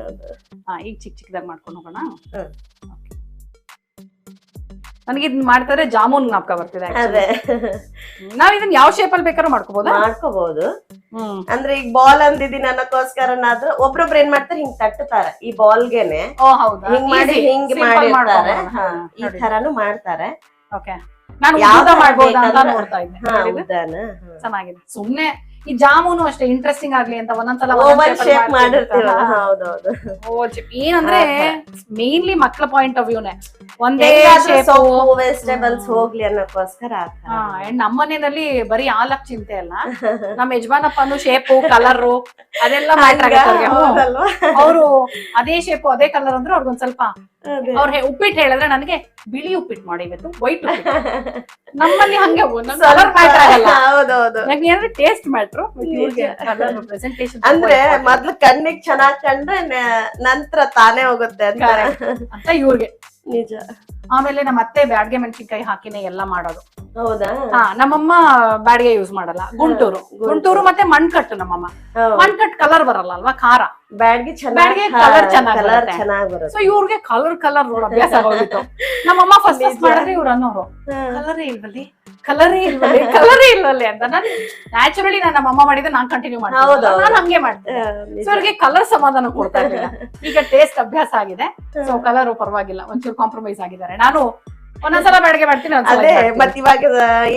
Speaker 1: ಹಾ ಈಗ ಚಿಕ್ಕ ಚಿಕ್ಕದಾಗಿ ಮಾಡ್ಕೊಂಡು ಹೋಗೋಣ. ನನಗೆ ಇದನ್ನ ಮಾಡ್ತಾರೆ ಜಾಮೂನ್ ನಾಪ್ಕ ಬರ್ತಿದೆ ನಾವ್ ಇದನ್ನ ಯಾವ ಶೇಪ್ ಅಲ್ಲಿ ಬೇಕಾದ್ರೂ ಮಾಡ್ಕೋಬಹುದು
Speaker 2: ಮಾಡ್ಕೋಬಹುದು ಅಂದ್ರೆ ಈಗ ಬಾಲ್ ಅಂದಿದ್ದೀನಿ ಅನ್ನಕ್ಕೋಸ್ಕರನಾದ್ರೂ ಒಬ್ರೊಬ್ರು ಏನ್ ಮಾಡ್ತಾರೆ ಹಿಂಗ್ ತಟ್ಟುತ್ತಾರೆ ಈ ಬಾಲ್ಗೆನೆ
Speaker 1: ಗೆನೆ ಹೌದಾ?
Speaker 2: ಹಿಂಗ್ ಮಾಡಿ ಹಿಂಗ್ ಮಾಡಿ ಈ ತರಾನು ಮಾಡ್ತಾರೆ.
Speaker 1: ಓಕೆ ನಾನು
Speaker 2: ಯಾವ್ದ
Speaker 1: ಮಾಡ್ಬೋದು ಅಂತ ನೋಡ್ತಾ ಇದ್ದೆ. ಚೆನ್ನಾಗಿದೆ ಸುಮ್ನೆ ಈ ಜಾಮೂನು ಅಷ್ಟೇ ಇಂಟ್ರೆಸ್ಟಿಂಗ್ ಆಗ್ಲಿ ಅಂತ ಒಂದೊಂದ್ಸಲ ಏನಂದ್ರೆ ಮೇನ್ಲಿ ಮಕ್ಕಳ ಪಾಯಿಂಟ್ ಆಫ್ ವ್ಯೂನೆ ಒಂದೇ
Speaker 2: ವೆಜಿಟೇಬಲ್ಸ್ ಹೋಗ್ಲಿ ಅನ್ನೋಕ್ಕೋಸ್ಕರ.
Speaker 1: ಅಂಡ್ ನಮ್ಮನೇನಲ್ಲಿ ಬರೀ ಆಲಕ್ ಚಿಂತೆ ಅಲ್ಲ. ನಮ್ಮ ಯಜಮಾನಪ್ಪನು ಶೇಪು ಕಲರ್ ಅದೆಲ್ಲ ಮ್ಯಾಟರ್? ಅವರು ಅದೇ ಶೇಪು ಅದೇ ಕಲರ್ ಅಂದ್ರೆ ಅವ್ರಿಗೊಂದ್ ಸ್ವಲ್ಪ. ಅವ್ರ ಉಪ್ಪಿಟ್ಟು ಹೇಳಿದ್ರೆ ನನಗೆ ಬಿಳಿ ಉಪ್ಪಿಟ್ಟು ಮಾಡಿ ಇವತ್ತು ವೈಟ್ ನಮ್ಮಲ್ಲಿ ಹಂಗೆ ಕಲರ್ ಮ್ಯಾಟರ್ ಆಗಲ್ಲ. ಟೇಸ್ಟ್ ಮ್ಯಾಟ್ರು ಪ್ರೆಸೆಂಟೇಷನ್
Speaker 2: ಅಂದ್ರೆ ಮೊದ್ಲು ಕಣ್ಣಿಗೆ ಚೆನ್ನಾಗ್ ಕಂಡ್ರೆ ನಂತರ ತಾನೇ ಹೋಗುತ್ತೆ ಅಂತ.
Speaker 1: ಅಂತ ಇವ್ರಿಗೆ.
Speaker 2: ನಿಜ.
Speaker 1: ಆಮೇಲೆ ನಮ್ಮ ಅತ್ತೆ ಬ್ಯಾಡ್ಗೆ ಮೆಣಸಿನ್ಕಾಯಿ ಹಾಕಿನೇ ಎಲ್ಲ ಮಾಡೋದು.
Speaker 2: ಹೌದಾ?
Speaker 1: ಹಾ ನಮ್ಮಮ್ಮ ಬ್ಯಾಡ್ಗೆ ಯೂಸ್ ಮಾಡಲ್ಲ. ಗುಂಟೂರು. ಗುಂಟೂರು. ಮತ್ತೆ ಮಣ್ಕಟ್ಟು ನಮ್ಮಮ್ಮ. ಮಣ್ಕಟ್ ಕಲರ್ ಬರಲ್ಲ ಅಲ್ವಾ ಖಾರ.
Speaker 2: ಬ್ಯಾಡ್ಗೆ ಚೆನ್ನಾಗ್
Speaker 1: ಬ್ಯಾಡ್ಗೆ
Speaker 2: ಕಲರ್ ಚೆನ್ನಾಗಿ
Speaker 1: ಸೊ ಇವ್ರಿಗೆ ಕಲರ್ ಕಲರ್ ನೋಡ ಅಭ್ಯಾಸ ಆಗೋಗಿತ್ತು ನಮ್ಮಮ್ಮ ಫಸ್ಟ್ ಫಸ್ಟ್ ಮಾಡಿದ್ರೆ ಇವ್ರು ಅನ್ನೋರು. ಕಲರೇ ಇಲ್ವಲ್ಲಿ? ಕಲರೇ ಇಲ್ವಲ್ಲಿ? ಕಲರೇ ಇಲ್ವಲ್ಲಿ ಅಂತ. ನಾನು ನ್ಯಾಚುರಲಿ ನಾನು ನಮ್ಮಮ್ಮ ಮಾಡಿದ್ರೆ ನಾನ್ ಕಂಟಿನ್ಯೂ ಮಾಡ್ತೀನಿ. ನಾನು ಹಂಗೆ ಮಾಡ್ತೀನಿ. ಸೊ ಅವ್ರಿಗೆ ಕಲರ್ ಸಮಾಧಾನ ಕೊಡ್ತಾ ಇರ್ಲಿಲ್ಲ. ಈಗ ಟೇಸ್ಟ್ ಅಭ್ಯಾಸ ಆಗಿದೆ. ಸೊ ಕಲರ್ ಪರವಾಗಿಲ್ಲ. ಒಂಚೂರು ಕಾಂಪ್ರಮೈಸ್ ಆಗಿದ್ದಾರೆ. ನಾನು ಒಂದೊಂದ್ಸಲ ಬೆಳಗ್ಗೆ ಮಾಡ್ತೀನಿ ಒಂದ್ಸಲ
Speaker 2: ಅದೇ. ಮತ್ ಇವಾಗ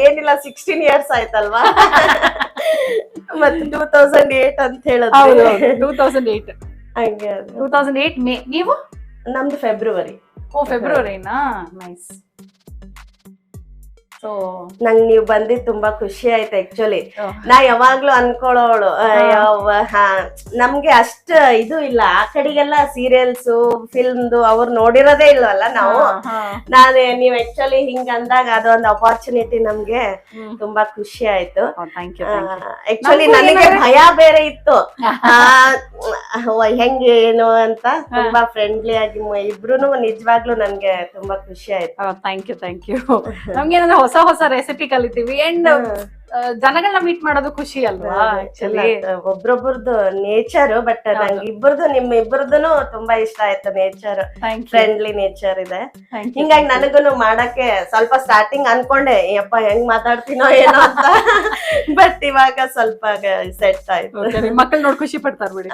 Speaker 2: ಏನಿಲ್ಲ ಸಿಕ್ಸ್ಟೀನ್ ಇಯರ್ಸ್ ಆಯ್ತಲ್ವಾ? ಮತ್ತೆ ಟೂ ತೌಸಂಡ್ ಏಟ್ ಅಂತ ಹೇಳೋದು.
Speaker 1: ಟೂ ತೌಸಂಡ್ ಏಟ್
Speaker 2: ಹಂಗೆ
Speaker 1: ಟೂ ತೌಸಂಡ್ ಏಟ್ ಮೇ ನೀವು?
Speaker 2: ನಮ್ದು ಫೆಬ್ರವರಿ
Speaker 1: ಓ ಫೆಬ್ರವರಿನಾ ನೈಸ್
Speaker 2: ನಂಗ್ ನೀವ್ ಬಂದಿದ್ ತುಂಬಾ ಖುಷಿ ಆಯ್ತು ಆಕ್ಚುಲಿ ನಾ ಯಾವಾಗ್ಲೂ ಅನ್ಕೊಳ್ಳೋಳು ಹಾ. ನಮ್ಗೆ ಅಷ್ಟ ಇದು ಇಲ್ಲ. ಆ ಕಡೆಗೆಲ್ಲ ಸೀರಿಯಲ್ಸ್ ಫಿಲ್ಮ್ದು ಅವ್ರು ನೋಡಿರೋದೇ ಇಲ್ವಲ್ಲ ನಾವು? ನಾನು ನೀವ್ ಆಕ್ಚುಲಿ ಹಿಂಗ ಅಂದಾಗ ಅದೊಂದು ಅಪಾರ್ಚುನಿಟಿ ನಮ್ಗೆ ತುಂಬಾ ಖುಷಿ ಆಯ್ತು. ಆಕ್ಚುಲಿ ನನಗೆ ಭಯ ಬೇರೆ ಇತ್ತು. ಹೆಂಗೆ ಏನು ಅಂತ ತುಂಬಾ ಫ್ರೆಂಡ್ಲಿ ಆಗಿ ಇಬ್ರು ನಿಜವಾಗ್ಲೂ ನನ್ಗೆ ತುಂಬಾ ಖುಷಿ ಆಯ್ತು.
Speaker 1: ಥ್ಯಾಂಕ್ ಯು ಥ್ಯಾಂಕ್ ಯು ನಮ್ಗೆ ಹೊಸ ಹೊಸ ರೆಸಿಪಿ ಕಲಿತೀವಿ. ಅಂಡ್ ಜನಗಳನ್ನ ಮೀಟ್ ಮಾಡೋದು ಖುಷಿ ಅಲ್ವಾ ಆಕ್ಚುಲಿ
Speaker 2: ಒಬ್ರೊಬ್ರದ್ದು ನೇಚರ್ ಬಟ್ ನಂಗೆ ಇಬ್ಬರದು ನಿಮ್ ಇಬ್ಬರದೂನು ತುಂಬಾ ಇಷ್ಟ ಆಯ್ತು ನೇಚರ್ ಫ್ರೆಂಡ್ಲಿ ನೇಚರ್ ಇದೆ. ಹಿಂಗಾಗಿ ನನಗೂನು ಮಾಡಕ್ಕೆ ಸ್ವಲ್ಪ ಸ್ಟಾರ್ಟಿಂಗ್ ಅನ್ಕೊಂಡೆ ಯಪ್ಪ ಹೆಂಗ್ ಮಾತಾಡ್ತೀನೋ ಏನೋ ಅಂತ. ಬಟ್ ಇವಾಗ ಸ್ವಲ್ಪ ಸೆಟ್ ಆಯ್ತು.
Speaker 1: ಮಕ್ಕಳು ನೋಡಿ ಖುಷಿ ಪಡ್ತಾರ ಬಿಡಿ.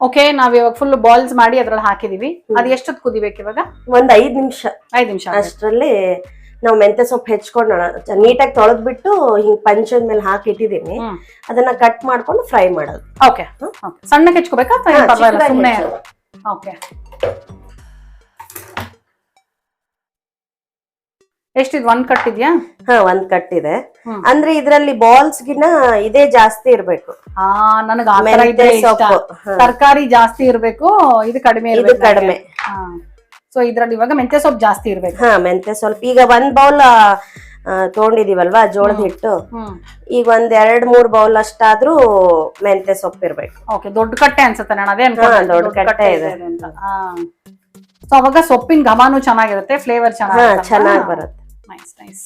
Speaker 1: ಓಕೆ ನಾವ್ ಇವಾಗ ಫುಲ್ ಬಾಲ್ಸ್ ಮಾಡಿ ಅದ್ರಲ್ಲಿ ಹಾಕಿದೀವಿ. ಅದ್ ಎಷ್ಟೊತ್ತು ಕುದಿಬೇಕು ಇವಾಗ
Speaker 2: ಒಂದ್ ಐದ್ ನಿಮಿಷ.
Speaker 1: ಐದ್ ನಿಮಿಷ
Speaker 2: ಅಷ್ಟ್ರಲ್ಲಿ ನಾವು ಮೆಂತೆ ಸೊಪ್ಪು ಹೆಚ್ಕೊಂಡೋಣ ನೀಟಾಗಿ ತೊಳೆದ್ಬಿಟ್ಟು ಹಿಂಗ್ ಪಂಚದ ಮೇಲೆ ಹಾಕಿ ಇಟ್ಟಿದೀನಿ ಅದನ್ನ ಕಟ್ ಮಾಡ್ಕೊಂಡು ಫ್ರೈ ಮಾಡೋದು.
Speaker 1: ಓಕೆ. ಸಣ್ಣಕ್ಕೆ ಹೆಚ್ಕೋಬೇಕಾ ಓಕೆ. ಎಷ್ಟಿದ್? ಒಂದ್ ಕಟ್ ಇದ್ಯಾ?
Speaker 2: ಹಾ ಒಂದ್ ಕಟ್ ಇದೆ. ಅಂದ್ರೆ ಇದ್ರಲ್ಲಿ ಬಾಲ್ಸ್ ಗಿನ ಇದೇ ಜಾಸ್ತಿ ಇರ್ಬೇಕು.
Speaker 1: ನನಗೆ ತರಕಾರಿ ಜಾಸ್ತಿ ಇರ್ಬೇಕು ಇದು ಕಡಿಮೆ
Speaker 2: ಇದು ಕಡಿಮೆ.
Speaker 1: ಸೊ ಇದ್ರಲ್ಲಿ ಇವಾಗ ಮೆಂತ್ಯ ಸೊಪ್ಪು ಜಾಸ್ತಿ ಇರ್ಬೇಕು.
Speaker 2: ಹಾ ಮೆಂತೆ ಸ್ವಲ್ಪ ಈಗ ಒಂದ್ ಬೌಲ್ ತಗೊಂಡಿದೀವಲ್ವಾ ಜೋಳದ ಹಿಟ್ಟು? ಈಗ ಒಂದ್ ಎರಡ್ ಮೂರ್ ಬೌಲ್ ಅಷ್ಟಾದ್ರೂ ಮೆಂತೆ ಸೊಪ್ಪು ಇರ್ಬೇಕು.
Speaker 1: ಓಕೆ ದೊಡ್ಡ ಕಟ್ಟೆ ಅನ್ಸುತ್ತೆ ನಾನು ಅದೇ ಅನ್ಕೊಂಡೆ.
Speaker 2: ಹಾ, ದೊಡ್ಡ ಕಟ್ಟೆ ಇದೆ.
Speaker 1: ಅಂತ. ಸೊ ಅವಾಗ ಸೊಪ್ಪಿನ ಘಮನೂ ಚೆನ್ನಾಗಿರುತ್ತೆ ಫ್ಲೇವರ್
Speaker 2: ಹಾ
Speaker 1: ಚೆನ್ನಾಗಿ
Speaker 2: ಚೆನ್ನಾಗ್ ಬರುತ್ತೆ.
Speaker 1: ನೈಸ್ ನೈಸ್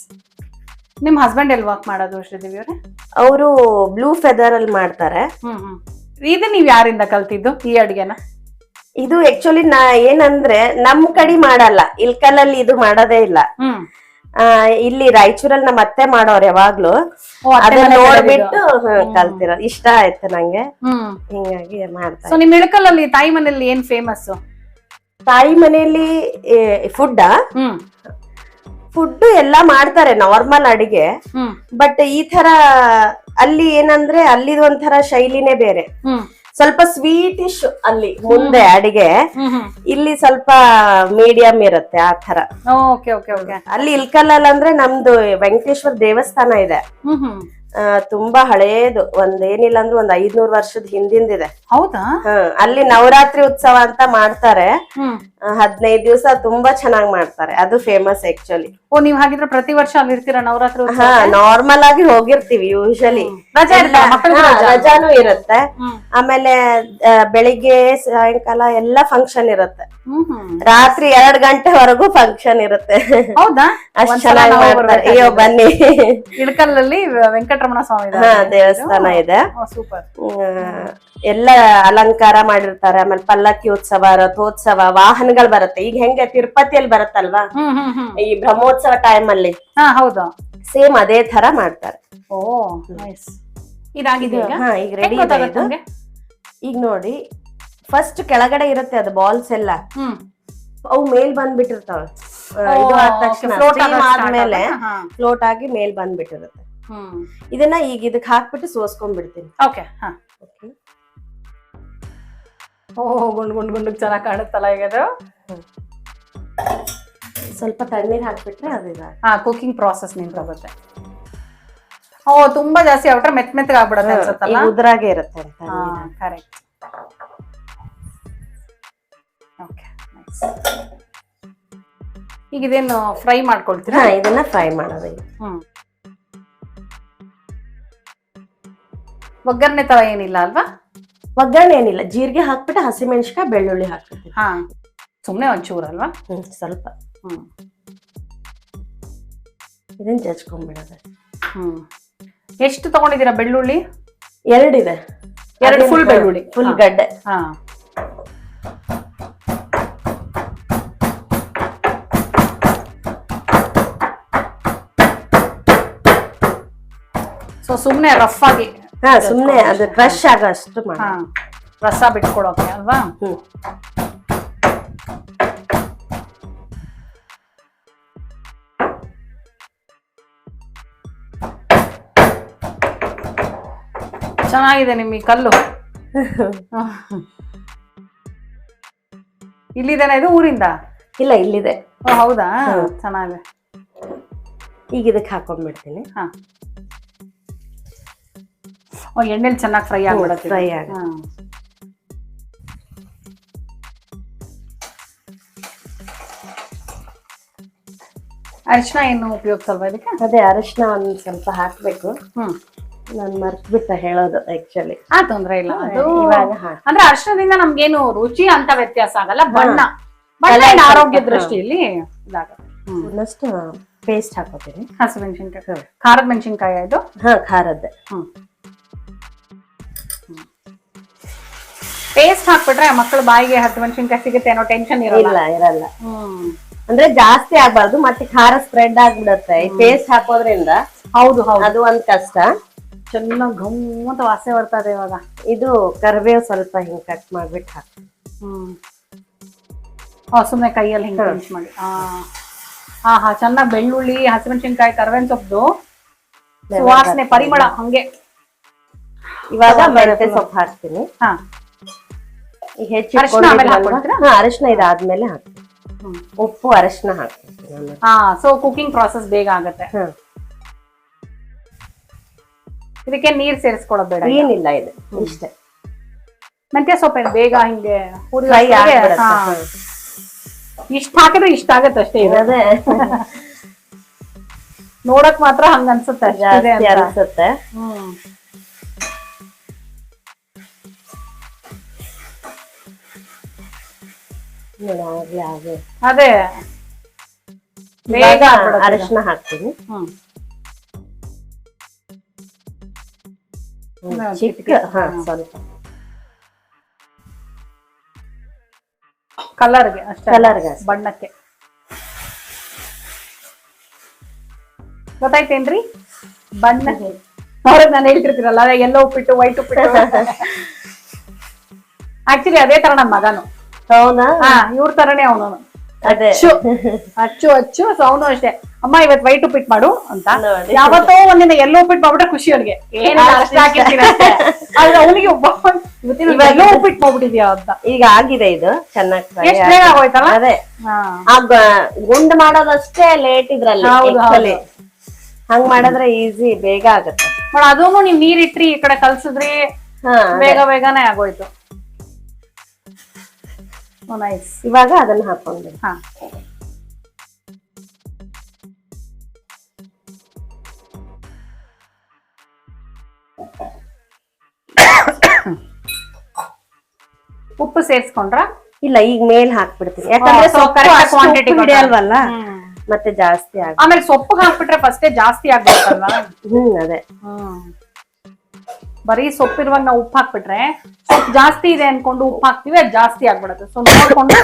Speaker 1: ನಿಮ್ ಹಸ್ಬೆಂಡ್ ಎಲ್ಲಿ ವರ್ಕ್ ಮಾಡೋದು ಶ್ರೀದೇವಿ ಅವ್ರೆ?
Speaker 2: ಅವರು ಬ್ಲೂ ಫೆದರ್ ಅಲ್ಲಿ ಮಾಡ್ತಾರೆ.
Speaker 1: ಹ್ಮ್ ಹ್ಮ್. ಇದು ನೀವ್ ಯಾರಿಂದ ಕಲ್ತಿದ್ದು ಈ ಅಡ್ಗೆನ?
Speaker 2: ಇದು ಆಕ್ಚುಲಿ ನಾ ಏನಂದ್ರೆ ನಮ್ ಕಡೆ ಮಾಡಲ್ಲ. ಇಲ್ಕಲಲ್ಲಿ ಇದು ಮಾಡೋದೇ ಇಲ್ಲ. ಆ, ಇಲ್ಲಿ ರಾಯಚೂರಲ್ಲಿ ನಮ್ಮ ಅತ್ತೆ ಮಾಡೋರ್ ಯಾವಾಗ್ಲೂ. ಅದನ್ನ ನೋಡ್ಬಿಟ್ಟು ಕಲ್ತಿರೋ ಇಷ್ಟ ಆಯ್ತು ನಂಗೆ. ಹಿಂಗಾಗಿ ಮಾಡ್ತಾರೆ
Speaker 1: ಸೊ ನಿಮ್ ಇಳಕಲ್ಲಲ್ಲಿ ತಾಯಿ ಮನೆಯಲ್ಲಿ ಏನ್ ಫೇಮಸ್
Speaker 2: ತಾಯಿ ಮನೆಯಲ್ಲಿ ಫುಡ್ ಫುಡ್ ಎಲ್ಲಾ ಮಾಡ್ತಾರೆ ನಾರ್ಮಲ್ ಅಡಿಗೆ. ಬಟ್ ಈ ತರ ಅಲ್ಲಿ ಏನಂದ್ರೆ ಅಲ್ಲಿ ಒಂಥರ ಶೈಲಿನೇ ಬೇರೆ. ಸ್ವಲ್ಪ ಸ್ವೀಟಿಶ್ ಅಲ್ಲಿ ಮುಂದೆ ಅಡಿಗೆ. ಇಲ್ಲಿ ಸ್ವಲ್ಪ ಮೀಡಿಯಂ ಇರುತ್ತೆ ಆ ತರ ಅಲ್ಲಿ ಇಲ್ಕಲ್ಲಲ್ಲಿ ಅಂದ್ರೆ ನಮ್ದು ವೆಂಕಟೇಶ್ವರ ದೇವಸ್ಥಾನ ಇದೆ. ತುಂಬಾ ಹಳೇದು. ಒಂದೇನಿಲ್ಲ ಅಂದ್ರೆ ಒಂದ್ ಐದ್ನೂರ್ ವರ್ಷದ ಹಿಂದಿಂದಿದೆ.
Speaker 1: ಹೌದಾ?
Speaker 2: ಅಲ್ಲಿ ನವರಾತ್ರಿ ಉತ್ಸವ ಅಂತ ಮಾಡ್ತಾರೆ. ಹದಿನೈದು ದಿವಸ ತುಂಬಾ ಚೆನ್ನಾಗಿ ಮಾಡ್ತಾರೆ. ಅದು ಫೇಮಸ್ ಆಕ್ಚುಲಿ
Speaker 1: ಓ ನೀವ್ ಹಾಗಿದ್ರೆ ಪ್ರತಿ ವರ್ಷ ಅಲ್ಲಿ ಇರ್ತೀರಾ ನವರಾತ್ರಿ?
Speaker 2: ಹಾ ನಾರ್ಮಲ್ ಆಗಿ ಹೋಗಿರ್ತೀವಿ ಯೂಶಲಿ
Speaker 1: ರಜಾನೂ
Speaker 2: ರಜಾನು ಇರುತ್ತೆ. ಆಮೇಲೆ ಬೆಳಿಗ್ಗೆ ಸಾಯಂಕಾಲ ಎಲ್ಲ ಫಂಕ್ಷನ್ ಇರುತ್ತೆ. ರಾತ್ರಿ ಎರಡ್ ಗಂಟೆವರೆಗೂ ಫಂಕ್ಷನ್ ಇರುತ್ತೆ.
Speaker 1: ಹೌದಾ?
Speaker 2: ಅಷ್ಟ್ ಚೆನ್ನಾಗಿ ಮಾಡ್ತಾರೆ. ಅಯ್ಯೋ ಬನ್ನಿ.
Speaker 1: ಇಳಕಲ್ಲಲ್ಲಿ ವೆಂಕಟರಮಣ ಸ್ವಾಮಿ
Speaker 2: ದೇವಸ್ಥಾನ ಇದೆ.
Speaker 1: ಸೂಪರ್.
Speaker 2: ಎಲ್ಲ ಅಲಂಕಾರ ಮಾಡಿರ್ತಾರೆ. ಆಮೇಲೆ ಪಲ್ಲಕ್ಕಿ ಉತ್ಸವ ರಥೋತ್ಸವ ವಾಹನಗಳು ಬರುತ್ತೆ. ಈಗ ಹೆಂಗೆ ತಿರುಪತಿಯಲ್ಲಿ ಬರುತ್ತಲ್ವಾ? ಈ ಬ್ರಹ್ಮೋತ್ಸವ ಟೈಮ್ ಅಲ್ಲಿ
Speaker 1: ಹೌದು.
Speaker 2: ಸೇಮ್ ಅದೇ ತರ ಮಾಡ್ತಾರೆ.
Speaker 1: ಓ ಇದಾಗಿದೆ ಈಗ?
Speaker 2: ರೆಡಿ? ಈಗ ನೋಡಿ ಫಸ್ಟ್ ಕೆಳಗಡೆ ಇರುತ್ತೆ ಅದು ಬಾಲ್ಸ್ ಎಲ್ಲ. ಅವು ಮೇಲ್ ಬಂದ್ಬಿಟ್ಟಿರ್ತಾವ. ಇದು ಆದ ತಕ್ಷಣ. ಆದ್ಮೇಲೆ ಫ್ಲೋಟ್ ಆಗಿ ಮೇಲ್ ಬಂದ್ಬಿಟ್ಟಿರುತ್ತೆ. ಇದನ್ನ ಈಗ ಇದಕ್ಕೆ ಹಾಕ್ಬಿಟ್ಟು ಸೋಸ್ಕೊಂಡ್ಬಿಡ್ತೀನಿ.
Speaker 1: ಓಕೆ ಹಾ. ಓ ಗುಂಡ್ ಗುಂಡ್ ಗುಂಡ್ ಚೆನ್ನಾಗಿ ಕಾಣುತ್ತಲ್ಲ ಈಗ ಅದು
Speaker 2: ಸ್ವಲ್ಪ ತಣ್ಣೀರ್ ಹಾಕ್ಬಿಟ್ರೆ ಅದು ಇದಾಗ
Speaker 1: ಹಾ ಕುಕಿಂಗ್ ಪ್ರಾಸೆಸ್ ನಿಂತೋಗುತ್ತೆ ಓ ತುಂಬಾ ಜಾಸ್ತಿ ಆಗ್ಬಿಟ್ರೆ ಮೆತ್ ಮೆತ್ತಗೆ ಆಗ್ಬಿಡತ್ತೆ ಅನ್ಸುತ್ತಲ್ಲ?
Speaker 2: ಉದ್ರಾಗೆ ಇರುತ್ತೆ ಅಂತ
Speaker 1: ಕರೆಕ್ಟ್ ಓಕೆ ಈಗ ಇದೇನು ಫ್ರೈ ಮಾಡ್ಕೊಳ್ತೀರಾ?
Speaker 2: ಇದನ್ನ ಫ್ರೈ ಮಾಡೋದು.
Speaker 1: ಹ್ಮ್. ಒಗ್ಗರಣೆ ತರ ಏನಿಲ್ಲ ಅಲ್ವಾ?
Speaker 2: ಒಗ್ಗರಣೆ ಏನಿಲ್ಲ ಜೀರಿಗೆ ಹಾಕ್ಬಿಟ್ಟು ಹಸಿಮೆಣಸಿಕಾಯಿ ಬೆಳ್ಳುಳ್ಳಿ ಹಾಕ್ಬಿಡ್ತೀವಿ.
Speaker 1: ಹಾ ಸುಮ್ನೆ ಒಂಚೂರು ಅಲ್ವಾ?
Speaker 2: ಹ್ಮ್ ಸ್ವಲ್ಪ.
Speaker 1: ಹ್ಮ್.
Speaker 2: ಇದನ್ನ ಜಜ್ಕೊಂಡ್ಬಿಡೋದು.
Speaker 1: ಹ್ಮ್. ಎಷ್ಟು ತಗೊಂಡಿದ್ದೀರಾ ಬೆಳ್ಳುಳ್ಳಿ?
Speaker 2: ಎರಡಿದೆ
Speaker 1: ಎರಡು ಫುಲ್ ಬೆಳ್ಳುಳ್ಳಿ.
Speaker 2: ಫುಲ್. ಗಡ್ಡೆ.
Speaker 1: ಹಾ. ಸೊ ಸುಮ್ನೆ ರಫ್ ಆಗಿ
Speaker 2: ಹಾ ಸುಮ್ನೆ ಅದು ಫ್ರೆಶ್ ಆಗೋ ಅಷ್ಟು ಮಾಡಿ.
Speaker 1: ಹಾ. ರಸ ಬಿಟ್ಕೊಡೋಕೆ ಅಲ್ವಾ?
Speaker 2: ಹ್ಮ್.
Speaker 1: ಚೆನ್ನಾಗಿದೆ ನಿಮ್ಮ ಈ ಕಲ್ಲು. ಇಲ್ಲಿದೇನ ಇದು ಊರಿಂದ?
Speaker 2: ಇಲ್ಲ ಇಲ್ಲಿದೆ.
Speaker 1: ಓ ಹೌದಾ? ಚೆನ್ನಾಗಿದೆ.
Speaker 2: ಈಗ ಇದಕ್ಕೆ ಹಾಕೊಂಡ್ಬಿಡ್ತೀನಿ.
Speaker 1: ಹಾ. ಎಣ್ಣೆಲಿ ಚೆನ್ನಾಗಿ ಫ್ರೈ ಆಗ್ಬಿಡುತ್ತೆ.
Speaker 2: ಫ್ರೈ ಆಗ
Speaker 1: ಅರಿಶಿನ ಏನು ಉಪಯೋಗಿಸಲ್ವಾ ಇದಕ್ಕೆ?
Speaker 2: ಅದೇ ಅರಿಶಿನ ಒಂದು ಸ್ವಲ್ಪ ಹಾಕ್ಬೇಕು.
Speaker 1: ಹ್ಮ್.
Speaker 2: ನಾನ್ ಮರ್ತ್ಬಿಟ್ಟ ಹೇಳೋದು ಆಕ್ಚುಲಿ
Speaker 1: ಆ ತೊಂದ್ರೆ ಇಲ್ಲ. ಅದು ಅಂದ್ರೆ ಅರಿಶಿನದಿಂದ ನಮ್ಗೇನು ರುಚಿ ಅಂತ ವ್ಯತ್ಯಾಸ ಆಗಲ್ಲ ಬಣ್ಣ. ಬಣ್ಣ ಆರೋಗ್ಯ ದೃಷ್ಟಿಯಲ್ಲಿ ಇದಾಗುತ್ತೆ.
Speaker 2: ಪೇಸ್ಟ್ ಹಾಕೋತೀನಿ.
Speaker 1: ಹಸಿಮೆಣಸಿನ್ಕಾಯಿ. ಖಾರದ ಮೆಣಸಿನ್ಕಾಯಿ ಇದು?
Speaker 2: ಹಾ ಖಾರದ್ದೆ.
Speaker 1: ಹ್ಮ್. ಪೇಸ್ಟ್ ಹಾಕ್ಬಿಟ್ರೆ ಮಕ್ಕಳು ಬಾಯಿಗೆ ಹತ್ತು ಮೆಣಸಿನ್ಕಾಯಿ ಸಿಗುತ್ತೆ ಅನ್ನೋ ಟೆನ್ಷನ್ ಇರಲ್ಲ.
Speaker 2: ಇಲ್ಲ ಇರಲ್ಲ.
Speaker 1: ಹ್ಮ್.
Speaker 2: ಅಂದ್ರೆ ಜಾಸ್ತಿ ಆಗ್ಬಾರ್ದು ಮತ್ತೆ ಖಾರ ಸ್ಪ್ರೆಡ್ ಆಗ್ಬಿಡತ್ತೆ. ಈ ಪೇಸ್ಟ್ ಹಾಕೋದ್ರಿಂದ
Speaker 1: ಹೌದು ಹೌದು.
Speaker 2: ಅದು ಒಂದ್ ಕಷ್ಟ.
Speaker 1: ಚೆನ್ನಾಗಿ ಘಮ್ ಅಂತ ವಾಸನೆ ಬರ್ತಾ ಇದೆ ಇವಾಗ.
Speaker 2: ಇದು ಕರಿಬೇವು ಸ್ವಲ್ಪ ಹಿಂಗ್ ಕಟ್ ಮಾಡ್ಬಿಟ್ಟು ಹಾಕಿ.
Speaker 1: ಹ್ಮ್. ಹಾ ಸುಮ್ನೆ ಕೈಯಲ್ಲಿ ಹಿಂಗೆ ಮಿಕ್ಸ್ ಮಾಡಿ. ಹಾ ಹಾ ಚೆನ್ನಾಗಿ ಬೆಳ್ಳುಳ್ಳಿ ಹಸಿಮೆಣಸಿನ್ಕಾಯಿ ಕರ್ಬೇವಿನ ಸೊಪ್ಪು ಸುವಾಸನೆ ಪರಿಮಳ ಹಂಗೆ.
Speaker 2: ಇವಾಗ ಮೆಂತೆ ಸೊಪ್ಪು ಹಾಕ್ತೀನಿ.
Speaker 1: ಹಾ. ಅರಿಶಿನ
Speaker 2: ಇದಾದ್ಮೇಲೆ ಹಾಕ್ತೀನಿ. ಉಪ್ಪು ಅರಶಿನ ಹಾಕ್ತೀನಿ
Speaker 1: ಹಾ ಸೊ ಕುಕಿಂಗ್ ಪ್ರಾಸೆಸ್ ಬೇಗ ಆಗುತ್ತೆ. ಇದಕ್ಕೆ ನೀರ್ ಸೇರಿಸ್ಕೊಳ್ಳೋದು
Speaker 2: ಏನಿಲ್ಲ ಇದು ಇಷ್ಟೇ.
Speaker 1: ಮೆಂತ್ಯ ಸೊಪ್ಪೇನು ಬೇಗ ಹಿಂಗೆ. ಇಷ್ಟ ಹಾಕಿದ್ರೆ ಇಷ್ಟ ಆಗತ್ತೆ ಅಷ್ಟೇ ಇದು. ನೋಡಕ್ ಮಾತ್ರ ಹಂಗ ಅನ್ಸುತ್ತೆ
Speaker 2: ಅನ್ಸುತ್ತೆ.
Speaker 1: ಹ್ಮ್.
Speaker 2: ಆಗ್ಲೇ ಆಗ್ಲೇ.
Speaker 1: ಅದೇ ಬೇಗ ಆಗ್ಬಿಡತ್ತೆ
Speaker 2: ಅರಿಶಿನ ಹಾಕ್ತೀನಿ.
Speaker 1: ಹ್ಮ್.
Speaker 2: ಚಿಕ್ಕ ಹಾ
Speaker 1: ಹಾ.
Speaker 2: ಸ್ವಲ್ಪ.
Speaker 1: ಕಲರ್ಗೆ ಅಷ್ಟೇ
Speaker 2: ಕಲರ್ಗೆ ಅಷ್ಟೇ.
Speaker 1: ಬಣ್ಣಕ್ಕೆ. ಗೊತ್ತಾಯ್ತೇನ್ರಿ? ಬಣ್ಣ. ಅವ್ರಿಗೆ ನಾನು ಹೇಳ್ತಿರ್ತೀರಲ್ಲ ಎಲ್ಲೋ ಉಪ್ಪಿಟ್ಟು ವೈಟ್ ಉಪ್ಪಿಟ್ಟು. ಆಕ್ಚುಲಿ ಅದೇ ತರ ನಮ್ಮ ಮಗನು.
Speaker 2: ಹೌದಾ
Speaker 1: ಇವ್ರ ತರನೇ ಅವನು
Speaker 2: ಅದೇ.
Speaker 1: ಅಚ್ಚು. ಅಚ್ಚು ಅಚ್ಚು ಸೊ ಅವನು ಅಷ್ಟೇ. ಅಮ್ಮ ಇವತ್ ವೈಟ್ ಉಪ್ಪಿಟ್ ಮಾಡು ಅಂತ. ಯಾವತ್ತೋ ಒಂದಿನ ಎಲ್ಲೋ ಉಪ್ಪಿಟ್ ಮಾಡ್ಬಿಟ್ರೆ ಖುಷಿ ಅವ್ರಿಗೆ ಆದ್ರೆ ಅವನಿಗೆ ಎಲ್ಲೋ ಉಪ್ಪಿಟ್ಟು ಮಾಡ್ಬಿಟ್ಟಿದ್ಯಾ ಅಂತ.
Speaker 2: ಈಗ ಆಗಿದೆ ಇದು. ಚೆನ್ನಾಗಿ ಫ್ರೈ
Speaker 1: ಬೇಗ ಆಗೋಯ್ತಲ್ಲ?
Speaker 2: ಅದೇ. ಗುಂಡ್ ಮಾಡೋದಷ್ಟೇ ಲೇಟ್ ಇದ್ರಲ್ಲಿ. ಹಂಗ್ ಮಾಡಿದ್ರೆ ಈಸಿ ಬೇಗ ಆಗುತ್ತೆ.
Speaker 1: ಅದೂ ನೀವ್ ನೀರಿಟ್ರಿ ಈ ಕಡೆ ಕಲ್ಸಿದ್ರಿ. ಬೇಗ ಬೇಗನೆ ಆಗೋಯ್ತು. ನೈಸ್
Speaker 2: ಇವಾಗ ಅದನ್ನ ಹಾಕೊಂಡು
Speaker 1: ಹಾ. ಉಪ್ಪು ಸೇರ್ಸ್ಕೊಂಡ್ರ?
Speaker 2: ಇಲ್ಲ ಈಗ ಮೇಲ್ ಹಾಕ್ಬಿಡ್ತೀನಿ. ಯಾಕಂದ್ರೆ ಕ್ವಾಂಟಿಟಿ
Speaker 1: ಅಲ್ವಲ್ಲ.
Speaker 2: ಮತ್ತೆ ಜಾಸ್ತಿ ಆಗ
Speaker 1: ಆಮೇಲೆ ಸೊಪ್ಪು ಹಾಕ್ಬಿಟ್ರೆ ಫಸ್ಟೇ ಜಾಸ್ತಿ ಆಗ್ಬೇಕಲ್ವಾ?
Speaker 2: ಹ್ಮ್ ಅದೇ.
Speaker 1: ಹ್ಮ್. ಬರೀ ಸೊಪ್ಪಿರುವಾಗ ನಾವು ಉಪ್ಪು ಹಾಕ್ಬಿಟ್ರೆ ಸೊಪ್ಪು ಜಾಸ್ತಿ ಇದೆ ಅನ್ಕೊಂಡು ಉಪ್ಪು ಹಾಕ್ತೀವಿ ಅದು ಜಾಸ್ತಿ ಆಗ್ಬಿಡುತ್ತೆ. ಸೊ ನೋಡ್ಕೊಂಡು